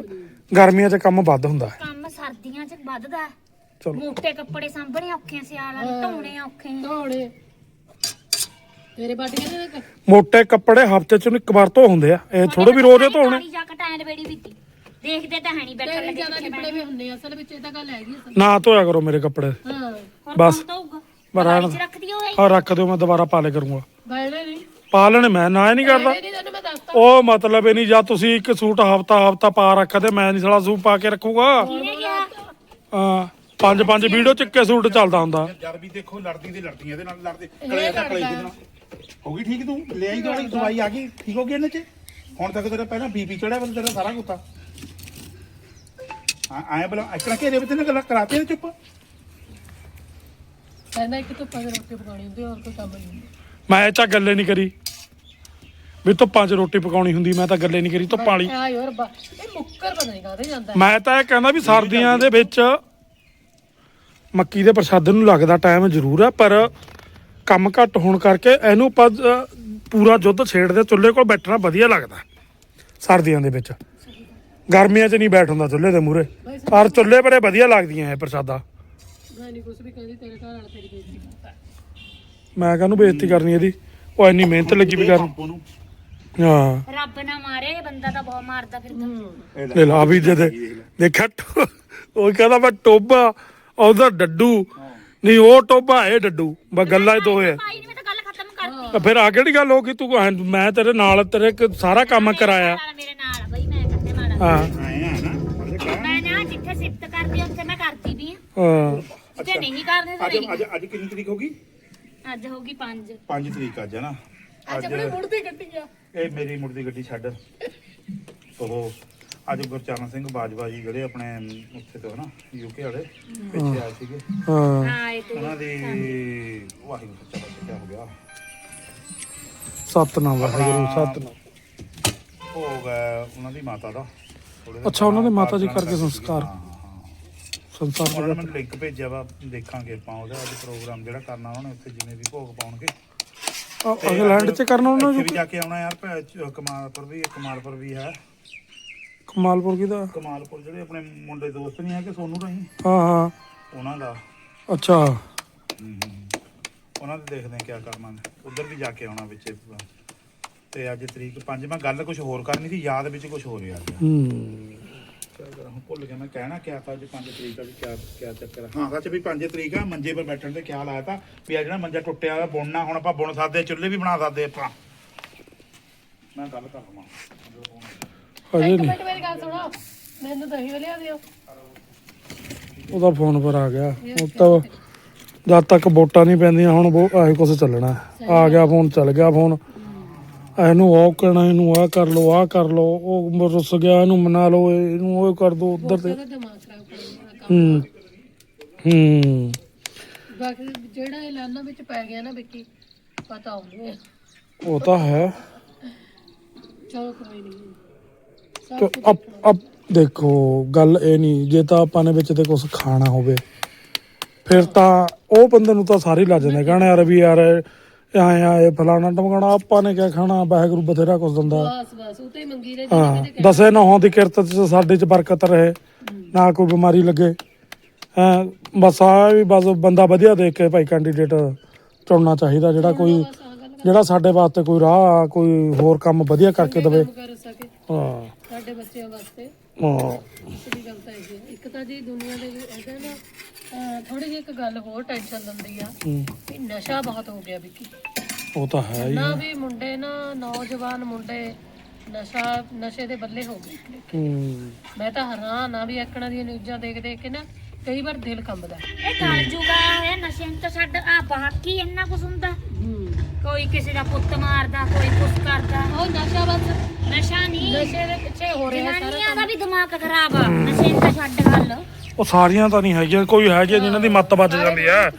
ਗਰਮੀਆਂ 'ਚ ਕੰਮ ਵੱਧ ਹੁੰਦਾ ਹੈ।
ਕੰਮ ਸਰਦੀਆਂ 'ਚ ਵੱਧਦਾ।
ਚਲੋ।
ਮੋਟੇ ਕੱਪੜੇ ਸਾਂਭਣੇ ਔਖੇ ਸਿਆਲ ਵਾਲੇ ਧੋਣੇ ਔਖੇ
ਧੋਣੇ। ਤੇਰੇ ਬਾਟੀਆਂ ਦੇ ਦੇਖ
ਮੋਟੇ ਕੱਪੜੇ ਹਫ਼ਤੇ 'ਚ ਇੱਕ ਵਾਰ ਧੋ ਹੁੰਦੇ ਆ। ਇਹ ਥੋੜੇ ਵੀ ਰੋਜ਼ ਹੀ ਧੋਣੇ।
ਜਾ ਕਟਾਇਨ ਬੇੜੀ ਬੀਤੀ ਦੇਖਦੇ ਤਾਂ ਹੈ ਨਹੀਂ ਬੈਠਣ
ਤੇਰੇ
ਲੱਗੇ
ਜ਼ਿਆਦਾ
ਪਿੱਛੇ
ਕੱਪੜੇ ਵੀ ਹੁੰਦੇ ਆ, ਅਸਲ ਵਿੱਚ ਇਹ ਤਾਂ ਗੱਲ ਹੈਗੀ ਅਸਲ
ਨਾ ਧੋਇਆ ਕਰੋ ਮੇਰੇ ਕੱਪੜੇ।
ਹਾਂ।
ਹੁਣ
ਬਸ।
ਕੌਣ ਧੋਊਗਾ? ਰੱਖ ਦਿਓ ਇਹ।
ਆ ਰੱਖ ਦਿਓ ਮੈਂ ਦੁਬਾਰਾ ਪਾ ਲੇ ਕਰੂੰਗਾ।
ਬੈਠੇ ਨਹੀਂ।
ਪਾ ਲੈਣੇ ਮੈਂ ਨਾ ਹੀ ਨਹੀਂ ਕਰਦਾ।
ਨਹੀਂ ਤੈਨੂੰ ਮੈਂ ਦੱਸਤਾ।
ਉਹ ਮਤਲਬ ਇਹ ਨਹੀਂ ਜਾਂ ਤੁਸੀਂ ਇੱਕ ਸੂਟ ਹਫਤਾ ਹਫਤਾ ਪਾ ਰੱਖਦੇ ਮੈਂ ਨਹੀਂ ਸਾਲਾ ਸੂਟ ਪਾ ਕੇ ਰੱਖੂਗਾ।
ਕਿਹਨੇ ਗਿਆ
ਹਾਂ ਪੰਜ ਪੰਜ ਵੀਡੀਓ ਚ ਇੱਕੇ ਸੂਟ ਚੱਲਦਾ ਹੁੰਦਾ।
ਜਦ ਵੀ ਦੇਖੋ ਲੜਦੀ ਤੇ ਲੜਦੀਆਂ ਇਹਦੇ ਨਾਲ ਲੜਦੇ। ਕਲੇ ਦਾ ਕਲੇ ਦੇ ਨਾਲ। ਹੋ ਗਈ ਠੀਕ ਤੂੰ? ਲੈ ਆਈ ਦਵਾਈ ਦਵਾਈ ਆ ਗਈ। ਠੀਕ ਹੋ ਗਈ ਇਹਨਾਂ ਚ? ਹੁਣ ਤੱਕ ਤੇਰਾ ਪਹਿਲਾਂ ਬੀਪੀ ਚੜਿਆ ਬੰਦ ਤੇਰਾ ਸਾਰਾ ਕੁੱਤਾ। ਆ ਆਏ ਬਲਾ ਇਕਣਾ ਘੇਰੇ ਵਿੱਚ ਨੇ ਗੱਲਾਂ ਕਰਾਤੇ ਨੇ ਚੁੱਪ।
ਕਹਿੰਦਾ ਇੱਕ ਧੁੱਪਾਂ ਦੀ ਰੋਟੀ ਪਕਾਉਣੀ ਹੁੰਦੀ ਹੋਰ ਕੋਈ ਕੰਮ ਨਹੀਂ ਹੁੰਦਾ।
ਮੈਂ ਇਹ ਤਾਂ ਗੱਲੇ ਨਹੀਂ ਕਰੀ। ਵੀ ਧੁੱਪਾਂ 'ਚ ਰੋਟੀ ਪਕਾਉਣੀ ਹੁੰਦੀ ਮੈਂ ਤਾਂ ਗੱਲੇ ਨਹੀਂ ਕਰੀ ਧੁੱਪਾਂ ਵਾਲੀ।
ਆ ਯਾਰ ਬਾ ਇਹ ਮੁੱਕਰ ਪਤਾ ਨਹੀਂ ਕਾਹਦੇ ਜਾਂਦਾ
ਮੈਂ ਤਾਂ ਇਹ ਕਹਿੰਦਾ ਵੀ ਸਰਦੀਆਂ ਦੇ ਵਿੱਚ ਮੱਕੀ ਦੇ ਪ੍ਰਸ਼ਾਦੇ ਨੂੰ ਲੱਗਦਾ ਟਾਈਮ ਜ਼ਰੂਰ ਹੈ ਪਰ ਕੰਮ ਘੱਟ ਹੋਣ ਕਰਕੇ ਇਹਨੂੰ ਆਪਾਂ ਪੂਰਾ ਯੁੱਧ ਛੇੜਦੇ ਚੁੱਲ੍ਹੇ ਕੋਲ ਬੈਠਣਾ ਵਧੀਆ ਲੱਗਦਾ। ਸਰਦੀਆਂ ਦੇ ਵਿੱਚ। ਗਰਮੀਆਂ 'ਚ ਨਹੀਂ ਬੈਠ ਹੁੰਦਾ ਚੁੱਲ੍ਹੇ ਦੇ ਮੂਹਰੇ। ਪਰ ਚੁੱਲ੍ਹੇ ਬੜੇ ਵਧੀਆ ਲੱਗਦੀਆਂ ਇਹ ਪ੍ਰਸ਼ਾਦਾ।
ਮੈਂ ਨਹੀਂ ਕੁਝ ਵੀ ਕਹਿੰਦੀ ਤੇਰੇ ਘਰ ਵਾਲਾ ਤੇਰੀ ਬੇਇੱਜ਼ਤੀ ਕਰਦਾ।
ਮੈਂ ਕਹਿੰਨੂੰ ਬੇਇੱਜ਼ਤੀ ਕਰਨੀ ਇਹਦੀ। ਉਹ ਇੰਨੀ ਮਿਹਨਤ ਲੱਗੀ ਵੀ ਕਰਨ। ਹਾਂ।
ਰੱਬ ਨਾ ਮਾਰੇ ਇਹ ਬੰਦਾ ਤਾਂ ਬਹੁਤ ਮਾਰਦਾ ਫਿਰਦਾ
ਲੈ ਲਾ ਵੀ ਜਦੇ ਦੇਖਿਆ ਉਹ ਕਹਿੰਦਾ ਮੈਂ ਟੋਬਾ ਉਹਦਾ ਡੱਡੂ ਨਹੀਂ ਉਹ ਟੋਬਾ ਇਹ ਡੱਡੂ ਬਸ ਗੱਲਾਂ ਹੀ ਦੋ ਹੈ।
ਭਾਈ ਨੇ ਮੈਂ ਤਾਂ ਗੱਲ ਖਤਮ ਕਰਤੀ।
ਤਾਂ ਫਿਰ ਆ ਕਿਹੜੀ ਗੱਲ ਹੋ ਗਈ? ਤੂੰ ਮੈਂ ਤੇਰੇ ਨਾਲ ਤੇਰੇ ਕ- ਸਾਰਾ ਕੰਮ ਕਰਾਇਆ
ਨਾਲ ਮੇਰੇ ਨਾਲ ਬਈ ਮੈਂ ਕਰਦੇ ਮਾੜਾ
ਹਾਂ।
ਆਏ ਆ ਨਾ ਉਹਦੇ।
ਮੈਂ ਨਾ ਜਿੱਥੇ ਸਿਫਤ ਕਰਦੀ ਉੱਥੇ ਮੈਂ ਕਰਦੀ ਵੀ
ਹਾਂ।
ਤੇ ਨਹੀਂ ਕਰਦੇ ਤਾਂ
ਅੱਜ
ਨਹੀਂ
ਅੱਜ ਅੱਜ ਕਿੰਨੀ ਤਰੀਕ ਹੋ ਗਈ?
ਅੱਜ ਹੋਗੀ 5
5 ਤਰੀਕ ਅੱਜ ਹੈ ਨਾ?
ਅੱਜ ਆਪਣੇ ਮੁੜਦੀ ਗੱਡੀ ਆ।
ਇਹ ਮੇਰੀ ਮੁਰਦੀ ਗੱਡੀ ਛੱਡ। ਉਹ ਅੱਜ ਗੁਰਚਰਨ ਸਿੰਘ ਬਾਜਵਾ ਜੀ ਜਿਹੜੇ ਆਪਣੇ ਉੱਥੇ ਤੋਂ ਨਾ ਯੂਕੇ ਵਾਲੇ ਪਿੱਛੇ ਆਏ ਸੀਗੇ।
ਹਾਂ।
ਹਾਂ ਇਹ ਤੇ
ਉਹਨਾਂ ਦੀ ਵਾਹਿਗੁਰੂ ਸੱਚਾ ਪਾਤਸ਼ਾਹ ਹੋ ਗਿਆ।
ਸਤਨਾਮ ਵਾਹਿਗੁਰੂ ਸਤਨਾਮ।
ਉਹ ਹੋ ਗਿਆ ਉਹਨਾਂ ਦੀ ਮਾਤਾ ਦਾ। ਥੋੜ੍ਹੇ ਦਿਨ
ਅੱਛਾ, ਉਹਨਾਂ ਦੀ ਮਾਤਾ ਜੀ ਕਰਕੇ। ਸੰਸਕਾਰ। ਸੰਸਾਰ
ਉਹਨਾਂ ਨੇ
ਜਗਤ
ਮੈਨੂੰ ਲਿੰਕ ਭੇਜਿਆ ਵਾ ਦੇਖਾਂਗੇ ਆਪਾਂ ਉਹਦਾ ਅੱਜ ਪ੍ਰੋਗਰਾਮ ਜਿਹੜਾ ਕਰਨਾ ਉਹਨਾਂ ਨੇ ਉੱਥੇ ਜਿਵੇਂ ਵੀ ਭੋਗ ਪਾਉਣਗੇ।
ਆਹ, ਇੰਗਲੈਂਡ ਚ ਕਰਨਾ ਉਹਨਾਂ
ਇੱਥੇ
ਨੂੰ
ਵੀ ਜਾ ਕੇ ਆਉਣਾ ਯਾਰ ਭੈ- ਚ- ਕਮਾਲਪੁਰ ਵੀ ਕਮਾਲਪੁਰ ਵੀ ਹੈ।
ਕਮਾਲਪੁਰ ਕੀ ਦਾ
ਕਮਾਲਪੁਰ ਜਿਹੜੇ ਆਪਣੇ ਮੁੰਡੇ ਦੋਸਤ ਨਹੀਂ ਹੈਗੇ ਸੋਨੂ ਰਹੀ।
ਹਾਂ ਹਾਂ।
ਉਹਨਾਂ ਦਾ।
ਅੱਛਾ।
ਹਮ, ਉਹਨਾਂ ਦੇ ਦੇਖਦੇ ਆ ਕੀ ਕਰਨਾ ਉਧਰ ਵੀ ਜਾ ਕੇ ਆਉਣਾ ਵਿੱਚ। ਤੇ ਅੱਜ ਤਰੀਕ 5 ਮੈਂ ਗੱਲ ਕੁਝ ਹੋਰ ਕਰਨੀ ਸੀ ਯਾਦ ਵਿੱਚ ਕੁਝ ਹੋਰ ਯਾਰ
ਹੂੰ।
ਕਿਆ ਕਰਾਂ ਹੁਣ ਭੁੱਲ ਗਿਆ ਮੈਂ ਕਹਿਣਾ ਕਿਆ ਤਾਂ ਅੱਜ 5 ਤਰੀਕ ਆ ਵੀ ਕਿਆ ਕਿਆ ਚੱਕਰ ਆ। ਹਾਂ ਸੱਚ ਵੀ 5 ਤਰੀਕ ਆ ਮੰਜੇ 'ਪਰ ਬੈਠਣ ਤੇ ਖਿਆਲ ਆਇਆ ਤਾਂ ਵੀ ਆ ਜਿਹੜਾ ਮੰਜਾ ਟੁੱਟਿਆ ਹੋਇਆ ਬੁਣਨਾ ਹੁਣ ਆਪਾਂ ਬੁਣ ਸਕਦੇ ਹਾਂ, ਚੁੱਲ੍ਹੇ ਵੀ ਬਣਾ ਸਕਦੇ ਆਪਾਂ। ਮੈਂ ਗੱਲ ਕਰ ਲਵਾਂ।
ਅਜੇ ਨਹੀਂ।
ਮਿੰਟ ਮੇਰੀ ਗੱਲ ਸੁਣੋ। ਮੈਨੂੰ ਦਹੀਂ ਲਿਆ ਦਿਓ
ਉਹਦਾ ਫੋਨ ਪਰ ਆ ਗਿਆ। ਉਹ ਤਾਂ ਜਦ ਤੱਕ ਵੋਟਾਂ ਨਹੀਂ ਪੈਂਦੀਆਂ ਹੁਣ ਉਹ ਆਹੀ ਕੁਛ ਚੱਲਣਾ। ਆ ਗਿਆ ਫੋਨ ਚੱਲ ਗਿਆ ਫੋਨ ਇਹਨੂੰ ਉਹ ਕਰਨਾ ਇਹਨੂੰ ਆ ਕਰ ਲੋ ਆ ਕਰ ਲੋ ਉਹ ਰੁੱਸ ਗਿਆ ਇਹਨੂੰ ਮਨਾ ਲਓ ਇਹਨੂੰ ਉਹ ਕਰ ਦੋ ਉਧਰ ਤੇ। ਹੂੰ ਹੂੰ।
ਬਾਕੀ ਜਿਹੜਾ ਐਲਾਨਾਂ ਵਿੱਚ ਪੈ ਗਿਆ ਨਾ ਵਿੱਕੀ ਪਤਾ ਹੋਵੇ
ਉਹ ਤਾਂ ਹੈ।
ਚਲੋ ਕੋਈ ਨਹੀਂ
ਤੇ ਅਬ ਅਬ ਦੇਖੋ ਗੱਲ ਇਹ ਨਹੀਂ ਜੇ ਤਾਂ ਆਪਾਂ ਨੇ ਵਿੱਚ ਤੇ ਕੁਝ ਖਾਣਾ ਹੋਵੇ ਫਿਰ ਤਾਂ ਉਹ ਬੰਦੇ ਨੂੰ ਤਾਂ ਸਾਰੇ ਲੱਜ ਜਾਂਦੇ ਕਹਿਣਾ ਯਾਰ ਵੀ ਯਾਰ ਇਹ ਆਇਆ ਇਹ ਫਲਾਣਾ ਟਮਕਾਣਾ ਆਪਾਂ ਨੇ ਕਿਆ ਖਾਣਾ ਵਾਹਿਗੁਰੂ ਬਥੇਰਾ ਕੁਝ ਦਿੰਦਾ।
ਬਸ ਬਸ ਉਹ ਤੇ ਮੰਗੀ ਰਹੇ
ਹਾਂ ਦਸੇ ਨੌਹਾਂ ਦੀ ਕਿਰਤ ਚ ਸਾਡੇ ਚ ਬਰਕਤ ਰਹੇ ਨਾ ਕੋਈ ਬਿਮਾਰੀ ਲੱਗੇ। ਹਾਂ ਬਸ ਆ ਵੀ ਬਸ ਬੰਦਾ ਵਧੀਆ ਦੇਖ ਕੇ ਭਾਈ ਕੈਂਡੀਡੇਟ ਚੁਣਨਾ ਚਾਹੀਦਾ ਜਿਹੜਾ ਕੋਈ ਜਿਹੜਾ ਸਾਡੇ ਵਾਸਤੇ ਕੋਈ ਰਾਹ ਕੋਈ ਹੋਰ ਕੰਮ ਵਧੀਆ ਕਰਕੇ ਦੇਵੇ। ਹਾਂ।
ਸਾਡੇ ਬੱਚਿਆਂ ਵਾਸਤੇ।
ਹਾਂ।
ਗੱਲ ਤਾਂ ਹੈ ਇੱਕ ਤਾਂ ਜੀ ਦੁਨੀਆ ਦੇ ਵਿੱਚ ਇਹਦਾ ਨਾ ਥੋੜੀ ਜਿਹੀ ਇੱਕ ਗੱਲ ਹੋਰ ਟੈਨਸ਼ਨ ਦਿੰਦੀ ਆ
ਹੂੰ,
ਵੀ ਨਸ਼ਾ ਬਹੁਤ ਹੋ ਗਿਆ ਵਿੱਕੀ।
ਉਹ ਤਾਂ ਹੈ ਹੀ
ਨਾ ਵੀ ਮੁੰਡੇ ਨਾ ਨੌਜਵਾਨ ਮੁੰਡੇ ਨਸ਼ਾ ਨਸ਼ੇ ਦੇ ਬੱਲੇ ਹੋ ਗਏ।
ਹੂੰ।
ਮੈਂ ਤਾਂ ਹੈਰਾਨ ਆ ਵੀ ਐਕਣਾ ਦੀਆਂ ਨਿਊਜ਼ਾਂ ਦੇਖ ਦੇਖ ਕੇ ਨਾ ਕਈ ਵਾਰ ਦਿਲ ਕੰਬਦਾ।
ਇਹ ਗਲ ਜੂਗਾ ਇਹ ਨਸ਼ੇ ਨੂੰ ਤਾਂ ਛੱਡ। ਆ ਬਾਕੀ ਇੰਨਾ ਕੁਝ ਹੁੰਦਾ। ਕੋਈ ਕਿਸੇ ਦਾ ਪੁੱਤ ਮਾਰਦਾ ਕੋਈ ਕੁਛ ਕਰਦਾ।
ਉਹ ਨਸ਼ਾ ਬਸ।
ਨਸ਼ਾ ਨਹੀਂ
ਨਸ਼ੇ ਦੇ ਪਿੱਛੇ ਹੋ ਰਿਹਾ ਸਾਰਾ
ਜਨਾਨੀਆਂ ਦਾ ਵੀ ਦਿਮਾਗ ਖਰਾਬ ਆ। ਨਸ਼ੇ ਨੂੰ ਤਾਂ ਛੱਡ ਗੱਲ
ਉਹ ਸਾਰੀਆਂ ਤਾਂ ਨਹੀਂ ਹੈਗੀਆਂ ਕੋਈ ਹੈਗੀਆਂ ਜਿਨ੍ਹਾਂ ਦੀ ਮੱਤ ਵੱਜ ਜਾਂਦੀ ਹੈ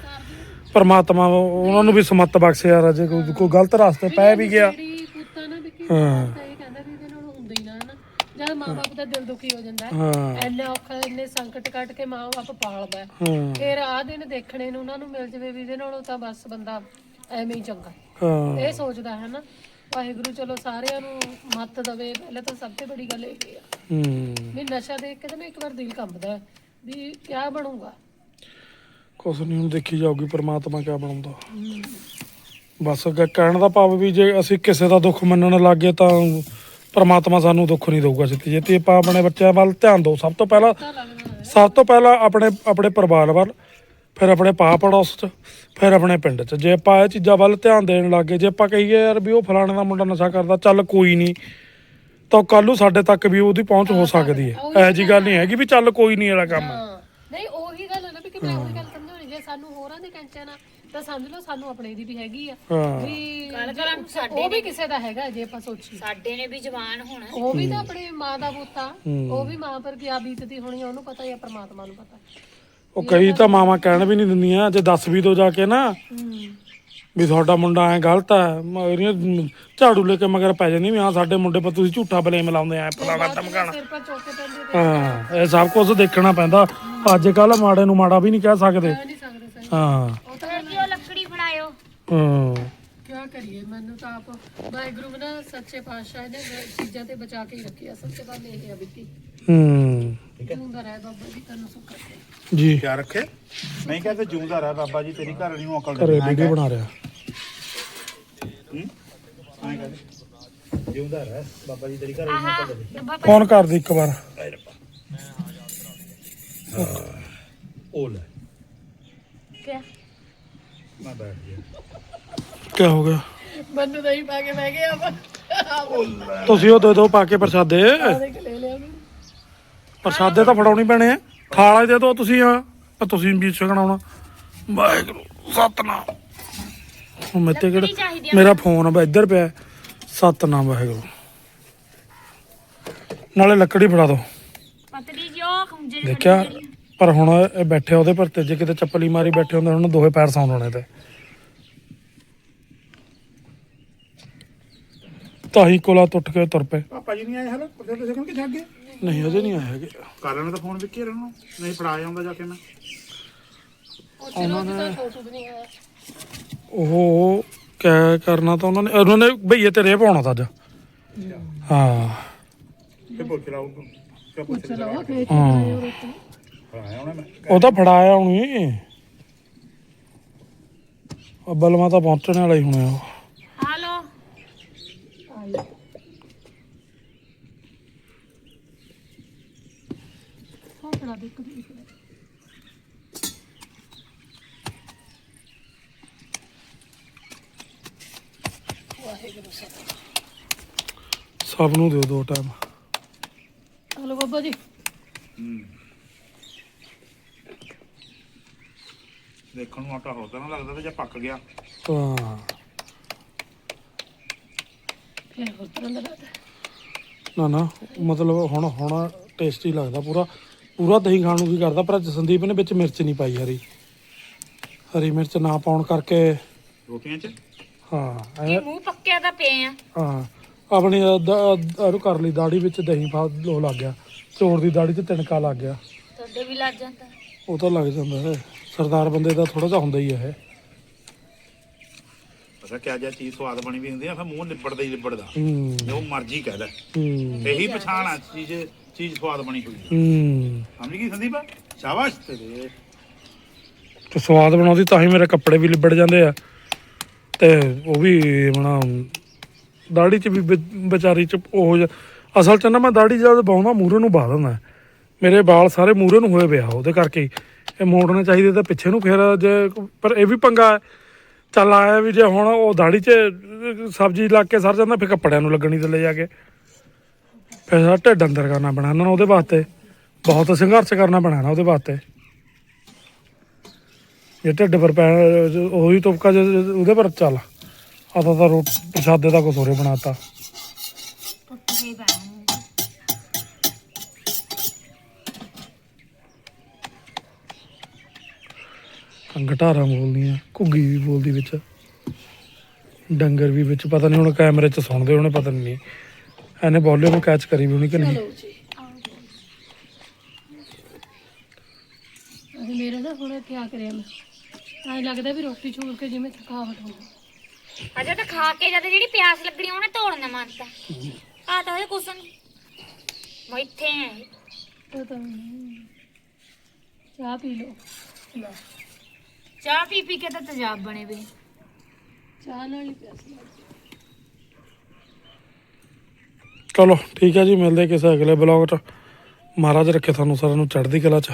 ਪਰਮਾਤਮਾ ਉਹਨਾਂ ਨੂੰ ਵੀ ਸਮੱਤ ਬਖਸ਼ੇ ਯਾਰ ਜੇ ਕੋਈ ਕੋਈ ਗਲਤ ਰਸਤੇ ਪੈ ਵੀ ਗਿਆ।
ਜਿਹੜੀ ਪੁੱਤਾਂ ਨਾ ਵਿੱਕੀ
ਹਾਂ।
ਤਾਂ ਇਹ ਕਹਿੰਦਾ ਵੀ ਇਹਦੇ ਨਾਲ ਹੁੰਦਾ ਹੀ ਨਾ ਜਦ ਮਾਪੇ ਦਾ ਦਿਲ ਦੁਖੀ ਹੋ ਜਾਂਦਾ ਹੈ।
ਹਾਂ।
ਇੰਨੇ ਔਖਾ ਇੰਨੇ ਸੰਕਟ ਕੱਟ ਕੇ ਮਾਂ-ਬਾਪ ਪਾਲਦਾ ਹੈ।
ਹਾਂ।
ਫਿਰ ਆਹ ਦਿਨ ਦੇਖਣੇ ਨੂੰ ਉਹਨਾਂ ਨੂੰ ਮਿਲ ਜਵੇ ਵੀ ਇਹਦੇ ਨਾਲੋਂ ਤਾਂ ਬਸ ਬੰਦਾ ਐਵੇਂ ਹੀ ਚੰਗਾ।
ਹਾਂ।
ਇਹ ਸੋਚਦਾ ਹੈ ਨਾ ਵਾਹਿਗੁਰੂ ਚਲੋ ਸਾਰਿਆਂ ਨੂੰ ਮੱਤ ਦਵੇ ਪਹਿਲਾਂ ਤਾਂ ਸਭ ਤੋਂ ਬੜੀ ਗੱਲ ਇਹ ਆ।
ਹੂੰ।
ਵੀ ਨਸ਼ਾ ਦੇਖ ਕੇ ਤਾਂ ਨਾ ਇੱਕ ਵਾਰ ਦਿਲ ਕੰਬਦਾ ਹੈ ਵੀ ਕਿਆ ਬਣੂਗਾ।
ਕੁਛ ਨਹੀਂ ਹੁਣ ਦੇਖੀ ਜਾਊਗੀ ਪਰਮਾਤਮਾ ਕਿਆ ਬਣਾਉਂਦਾ। ਬਸ ਅੱਗੇ ਕਹਿਣ ਦਾ ਭਾਵ ਵੀ ਜੇ ਅਸੀਂ ਕਿਸੇ ਦਾ ਦੁੱਖ ਮੰਨਣ ਲੱਗੇ ਤਾਂ ਪਰਮਾਤਮਾ ਸਾਨੂੰ ਦੁੱਖ ਨਹੀਂ ਦਊਗਾ ਛੇਤੀ ਛੇਤੀ ਆਪਾਂ ਆਪਣੇ ਬੱਚਿਆਂ ਵੱਲ ਧਿਆਨ ਦਿਓ ਸਭ ਤੋਂ ਪਹਿਲਾਂ ਸਭ ਤੋਂ ਪਹਿਲਾਂ ਆਪਣੇ ਆਪਣੇ ਪਰਿਵਾਰ ਵੱਲ ਫਿਰ ਆਪਣੇ ਪਾ ਪੜੋਸ ਚ ਫਿਰ ਆਪਣੇ ਪਿੰਡ ਚ। ਜੇ ਆਪਾਂ ਇਹ ਚੀਜ਼ਾਂ ਵੱਲ ਧਿਆਨ ਦੇਣ ਲੱਗੇ ਜੇ ਆਪਾਂ ਕਹੀਏ ਯਾਰ ਵੀ ਉਹ ਫਲਾਣੇ ਦਾ ਮੁੰਡਾ ਨਸ਼ਾ ਕਰਦਾ ਚੱਲ ਕੋਈ ਨਹੀਂ ਤਾਂ ਕੱਲ ਨੂੰ ਸਾਡੇ ਤੱਕ ਵੀ ਉਹਦੀ ਪਹੁੰਚ ਹੋ ਸਕਦੀ ਹੈ। ਇਹ ਜੀ ਗੱਲ ਨਹੀਂ ਹੈਗੀ ਵੀ ਚੱਲ ਕੋਈ ਨਹੀਂ ਇਹਦਾ ਕੰਮ।
ਨਹੀਂ ਉਹੀ ਗੱਲ ਹੈ ਨਾ ਵੀ ਕਿ ਮੈਂ ਉਹੀ ਗੱਲ ਸਮਝਾਉਣੀ ਜੇ ਸਾਨੂੰ ਹੋਰਾਂ ਦੀ ਟੈਨਸ਼ਨ ਆ ਤਾਂ ਸਮਝ ਲਓ ਸਾਨੂੰ ਆਪਣੇ ਦੀ ਵੀ ਹੈਗੀ ਆ। ਵੀ
ਗੱਲ ਕਰਾਂ ਸਾਡੇ
ਉਹ ਵੀ ਕਿਸੇ ਦਾ ਹੈਗਾ ਜੇ ਆਪਾਂ ਸੋਚੀਏ।
ਸਾਡੇ ਨੇ ਵੀ ਜਵਾਨ ਹੋਣਾ।
ਉਹ ਵੀ ਤਾਂ ਆਪਣੀ ਮਾਂ ਦਾ ਪੁੱਤ ਆ। ਉਹ ਵੀ ਮਾਂ ਪਰ ਕੀ ਬੀਤਦੀ ਹੋਣੀ ਆ ਉਹਨੂੰ ਪਤਾ ਹੀ ਆ ਪ੍ਰਮਾਤਮਾ ਨੂੰ ਪਤਾ।
ਉਹ ਕਈ ਤਾਂ ਮਾਵਾਂ ਕਹਿਣ ਵੀ ਨਹੀਂ ਦਿੰਦੀਆਂ ਜੇ ਦੱਸ ਵੀ ਦੋ ਜਾ ਕੇ ਨਾ ਵੀ ਤੁਹਾਡਾ ਮੁੰਡਾ ਐ ਗਲਤ ਹੈ ਮਗਰੀਆਂ ਝਾੜੂ ਲੈ ਕੇ ਮਗਰ ਪੈ ਜਾਂਦੀ ਵੀ ਹਾਂ ਸਾਡੇ ਮੁੰਡੇ ਪਰ ਤੁਸੀਂ ਝੂਠਾ ਬਲੇਮ ਲਾਉਂਦੇ ਆ ਫਲਾਣਾ ਧਮਕਾਣਾ। ਹਾਂ ਇਹ ਸਭ ਕੁਝ ਦੇਖਣਾ ਪੈਂਦਾ। ਅੱਜ ਕੱਲ ਮਾੜੇ ਨੂੰ ਮਾੜਾ ਵੀ ਨਹੀਂ ਕਹਿ ਸਕਦੇ। ਹਾਂ।
ਉਹ ਤਾਂ
ਫਿਰ ਕੀ ਉਹ ਲੱਕੜੀ ਫੜਾਇਓ
ਹਾਂ।
ਕਿਆ ਕਰੀਏ ਮੈਨੂੰ ਤਾਂ ਆਪ ਵਾਹਿਗੁਰੂ ਨੇ ਨਾ ਸੱਚੇ ਪਾਤਸ਼ਾਹ ਨੇ ਚੀਜ਼ਾਂ ਤੇ ਬਚਾ ਕੇ ਹੀ ਰੱਖਿਆ ਸੱਚੇ ਗੱਲ ਇਹ ਆ ਵਿੱਕੀ
ਹੂੰ।
ਰਹਿ ਬਾਬਾ ਜੀ ਤੈਨੂੰ ਸੁੱਖ ਰੱਖੇ।
ਜੀ।
ਕਿਆ ਰੱਖੇ? ਨਹੀਂ ਕਹਿੰਦੇ ਜੂੰਦਾ ਰਹਿ ਬਾਬਾ ਜੀ ਤੇਰੀ ਘਰ ਨੂੰ ਅਕਲ
ਘਰੇ ਵੀਡੀਓ ਬਣਾ ਰਿਹਾ।
ਜਿਉਂਦਾ ਰਹਿ ਬਾਬਾ ਜੀ ਤੇਰੀ ਘਰ ਨੂੰ ਅਕਲ ਦੇ
ਫੋਨ ਕਰ ਦੇ ਇੱਕ ਵਾਰ।
ਆਏ ਰੱਬਾ। ਉਹ ਲੈ।
ਪਿਆ
ਮੈਂ ਬੈਠ ਗਿਆ।
ਕੀ ਹੋ ਗਿਆ?
ਮੈਨੂੰ ਨਹੀਂ ਪਾ ਕੇ ਬਹਿ ਗਿਆ ਆਪਾਂ।
ਤੁਸੀਂ ਉਹ ਦੇ ਦੋ ਪਾ ਕੇ ਪ੍ਰਸ਼ਾਦੇ।
ਦੇਖ ਲੈ ਲਿਆ ਉਹਨੂੰ।
ਪ੍ਰਸ਼ਾਦੇ ਤਾਂ ਫੜਾਉਣੀ ਪੈਣੇ ਆ। ਖਾਲਾ ਹੀ ਦੇ ਦੋ ਤੁਸੀਂ ਆ ਪਰ ਤੁਸੀਂ ਵੀ ਛਕਣਾ ਆਉਣਾ ਵਾਹਿਗੁਰੂ ਸਤਨਾਮ। ਹੁਣ ਮੇਤੇ
ਲੱਕੜੀ
ਕਿਹੜਾ ਮੇਰਾ ਫੋਨ ਆ ਇੱਧਰ ਪਿਆ। ਸਤਨਾਮ ਵਾਹਿਗੁਰੂ। ਨਾਲੇ ਲੱਕੜੀ ਫੜਾ ਦੋ।
ਪਤਲੀ ਜੋ ਖੁੰਝੇ
ਦੇਖਿਆ। ਪਰ ਹੁਣ ਇਹ ਬੈਠੇ ਉਹਦੇ ਪਰ ਤੇ ਜੇ ਕਿਤੇ ਚੱਪਲੀ ਮਾਰੀ ਬੈਠੇ ਹੁੰਦੇ ਹੁਣ ਦੋਵੇਂ ਪੈਰ ਸੌਂ ਹੋਣੇ ਤੇ। ਤਾਂ ਹੀ ਕੋਲਾ ਟੁੱਟ ਕੇ ਤੁਰ ਪਏ।
ਪਾਪਾ ਜੀ ਨਹੀਂ ਆਏ ਹਲ? ਪਤਾ ਤੁਸੀਂ ਕਿ ਜਾਗੇ
ਨਹੀਂ ਅਜੇ ਨਹੀਂ ਆਏ ਹੈਗੇ।
ਕਰ ਲੈਣਾ ਤਾਂ ਫੋਨ ਵਿੱਕੀ ਰਹਿਣ ਨੂੰ। ਨਹੀਂ ਫੜਾ ਜਾਂਦਾ ਜਾ ਕੇ ਮੈਂ।
ਉਹ ਚਲੋ ਉਹਦੀ ਤਾਂ ਫੋਟੋ ਵੀ ਨਹੀਂ ਆਇਆ।
ਉਹ ਕਿਆ ਕਰਨਾ ਤਾਂ ਉਹਨਾਂ ਨੇ। ਉਹਨਾਂ ਨੇ ਭਈਏ ਤੇ ਰੇ ਪਾਉਣਾ ਤਾਂ ਅੱਜ। ਹਾਂ।
ਤੇ ਪੁੱਛ ਲਾਓ ਕਿਆ ਪੁੱਛ
ਚਲੋ
ਲਾਓ
ਖੇਤ
ਹਾਂ।
ਰੋਟੀ
ਫੜਾਇਆ ਉਹਨੇ ਮੈਂ।
ਉਹ ਤਾਂ ਫੜਾਇਆ ਹੁਣੀ। ਬਲਮਾ ਤਾਂ ਪਹੁੰਚਣ ਵਾਲਾ ਹੀ ਹੁਣੇ ਉਹ
ਹਾਲੋ
ਆਈ ਫੋਟੋ ਦੇਖ ਕੇ ਵਾਹਿਗੁਰੂ ਸਾਹਿਬ
ਸਭ ਨੂੰ ਦਿਓ ਦੋ ਟਾਈਮ
ਹਲੋ ਬਾਬਾ ਜੀ।
ਦੇਖਣ ਨੂੰ ਆਟਾ ਹੋਰ ਤਰ੍ਹਾਂ ਲੱਗਦਾ ਤੇ ਜੇ ਪੱਕ ਗਿਆ।
ਹਾਂ।
ਇਹ ਹੋਰ ਤਰ੍ਹਾਂ ਦਾ ਲੱਗਦਾ।
ਨਾ ਨਾ ਮਤਲਬ ਹੁਣ ਹੁਣ ਟੇਸਟੀ ਲੱਗਦਾ ਪੂਰਾ। ਪੂਰਾ ਦਹੀਂ ਖਾਣ ਨੂੰ ਕੀ ਕਰਦਾ ਪਰ ਅੱਜ ਸੰਦੀਪ ਨੇ ਵਿੱਚ ਮਿਰਚ ਨਹੀਂ ਪਾਈ ਹਰੀ। ਹਰੀ ਮਿਰਚ ਨਾ ਪਾਉਣ ਕਰਕੇ
ਰੋਟੀਆਂ 'ਚ?
ਹਾਂ
ਇਹ
ਐਂ-
ਮੂੰਹ ਪੱਕਿਆ ਤਾਂ ਪਏ ਆ।
ਹਾਂ ਆਪਣੀ ਅਰੂ ਕਰ ਲਈ ਦਾੜੀ ਵਿੱਚ ਦਹੀਂ ਪਾ ਲੋ ਲੱਗ ਗਿਆ। ਚੋਰ ਦੀ ਦਾੜੀ ਤੇ ਤਿਣਕਾ ਲੱਗ ਗਿਆ।
ਤੁਹਾਡੇ ਵੀ ਲੱਗ ਜਾਂਦਾ।
ਉਹ ਤਾਂ ਲੱਗ ਜਾਂਦਾ ਹੈ। ਸਰਦਾਰ ਬੰਦੇ ਦਾ ਥੋੜਾ ਜਿਹਾ ਹੁੰਦਾ ਹੀ ਹੈ ਇਹ।
ਪਤਾ ਕਿਆ ਜਿਹਾ ਚੀਜ਼ ਸਵਾਦ ਬਣੀ ਵੀ ਹੁੰਦੀ ਆ ਫਿਰ ਮੂੰਹ ਲਿਬੜਦਾ ਹੀ ਲਿਬੜਦਾ
ਹੂੰ।
ਜੋ ਮਰਜ਼ੀ ਕਹਿ ਲੈ।
ਹੂੰ।
ਇਹੀ ਪਛਾਣ ਆ ਚੀਜ਼ ਚੀਜ਼ ਸਵਾਦ ਬਣੀ ਹੋਈ ਆ।
ਹੂੰ।
ਸਮਝ ਗਈ ਸੰਦੀਪ? ਸ਼ਾਬਾਸ਼ ਤੇਰੇ।
ਤੇ ਸਵਾਦ ਬਣਾਉਂਦੀ ਤਾਂ ਹੀ ਮੇਰੇ ਕੱਪੜੇ ਵੀ ਲਿਬੜ ਜਾਂਦੇ ਆ। ਤੇ ਉਹ ਵੀ ਬਣਾ ਦਾੜੀ 'ਚ ਵੀ ਵਿ- ਵਿਚਾਰੀ 'ਚ ਉਹ ਜਿਹਾ- ਅਸਲ 'ਚ ਨਾ ਮੈਂ ਦਾੜੀ ਜਦ ਬਾਉਂਦਾ ਮੂਰੇ ਨੂੰ ਬਾਹ ਦਿੰਦਾ। ਮੇਰੇ ਵਾਲ ਸਾਰੇ ਮੂਰੇ ਨੂੰ ਹੋਏ ਪਿਆ ਉਹਦੇ ਕਰਕੇ ਹੀ। ਇਹ ਮੋੜਨੇ ਚਾਹੀਦੇ ਤਾਂ ਪਿੱਛੇ ਨੂੰ ਫਿਰ ਜੇ ਪਰ ਇਹ ਵੀ ਪੰਗਾ ਹੈ। ਚੱਲ ਆਇਆ ਵੀ ਜੇ ਹੁਣ ਉਹ ਦਾੜੀ 'ਚ, ਸਬਜ਼ੀ ਲੱਗ ਕੇ ਸਰ ਜਾਂਦਾ, ਫਿਰ ਕੱਪੜਿਆਂ ਨੂੰ ਲੱਗਣੀ ਥੱਲੇ ਜਾ ਕੇ। ਫਿਰ ਸਾਰਾ ਢਿੱਡ ਅੰਦਰ ਕਰਨਾ ਪੈਣਾ ਇਹਨਾਂ ਨੂੰ ਉਹਦੇ ਵਾਸਤੇ। ਬਹੁਤ ਸੰਘਰਸ਼ ਕਰਨਾ ਪੈਣਾ ਨਾ ਉਹਦੇ ਵਾਸਤੇ। ਜੇ ਢਿੱਡ ਪਰ ਪੈ, ਉਹੀ ਤੁਪਕਾ ਉਹਦੇ ਪਰ ਚੱਲ। ਆ ਤਾਂ ਰੋ, ਪ੍ਰਸ਼ਾਦੇ ਦਾ ਕੁਛ ਹੋਰੇ ਬਣਾਤਾ।
ਟੁੱਟ ਗਈ
ਘਟਾਰਾਂ ਬੋਲਦੀਆਂ ਘੁੱਗੀ ਵੀ ਬੋਲਦੀ ਵਿੱਚ। ਡੰਗਰ ਵੀ ਵਿੱਚ ਪਤਾ ਨਹੀਂ ਹੁਣ ਕੈਮਰੇ 'ਚ ਸੁਣਦੇ ਹੋਣੇ ਪਤਾ ਨਹੀਂ। ਇਹਨੇ ਵੋਲਿਊਮ ਕੈਚ ਕਰੀ ਵੀ ਹੋਣੀ ਕਿ ਨਹੀਂ
ਚਲੋ ਜੀ। ਅਰੇ ਮੇਰੇ ਨਾ ਹੁਣ ਕੀ ਕਰਿਆ ਮੈਂ। ਐਂ ਲੱਗਦਾ ਵੀ ਰੋਟੀ ਛੋੜ ਕੇ ਜਿਵੇਂ ਥਕਾਵਟ ਹੋ ਗਈ
ਅਜੇ ਤਾਂ ਖਾ ਕੇ ਜਦ ਜਿਹੜੀ ਪਿਆਸ ਲੱਗਣੀ ਉਹਨੇ ਤੋੜਨਾ ਮੰਨਤਾ ਆ ਤਾਂ ਇਹ ਕੁਛ ਨਹੀਂ। ਮੈਂ ਇੱਥੇ ਆ।
ਪਤਾ ਨਹੀਂ। ਚਾਹ ਪੀ ਲਓ। ਲੈ।
ਚਾਹ ਪੀ ਪੀ ਕੇ ਤਾਂ ਤੇਜ਼ਾਬ ਬਣੇ ਵੇ।
ਚਾਹ ਨਾਲ ਹੀ ਪਿਆਸ
ਚਲੋ ਠੀਕ ਹੈ ਜੀ ਮਿਲਦੇ ਕਿਸੇ ਅਗਲੇ ਬਲੌਗ 'ਚ। ਮਹਾਰਾਜ ਰੱਖੇ ਤੁਹਾਨੂੰ ਸਾਰਿਆਂ ਨੂੰ ਚੜ੍ਹਦੀ ਕਲਾ 'ਚ।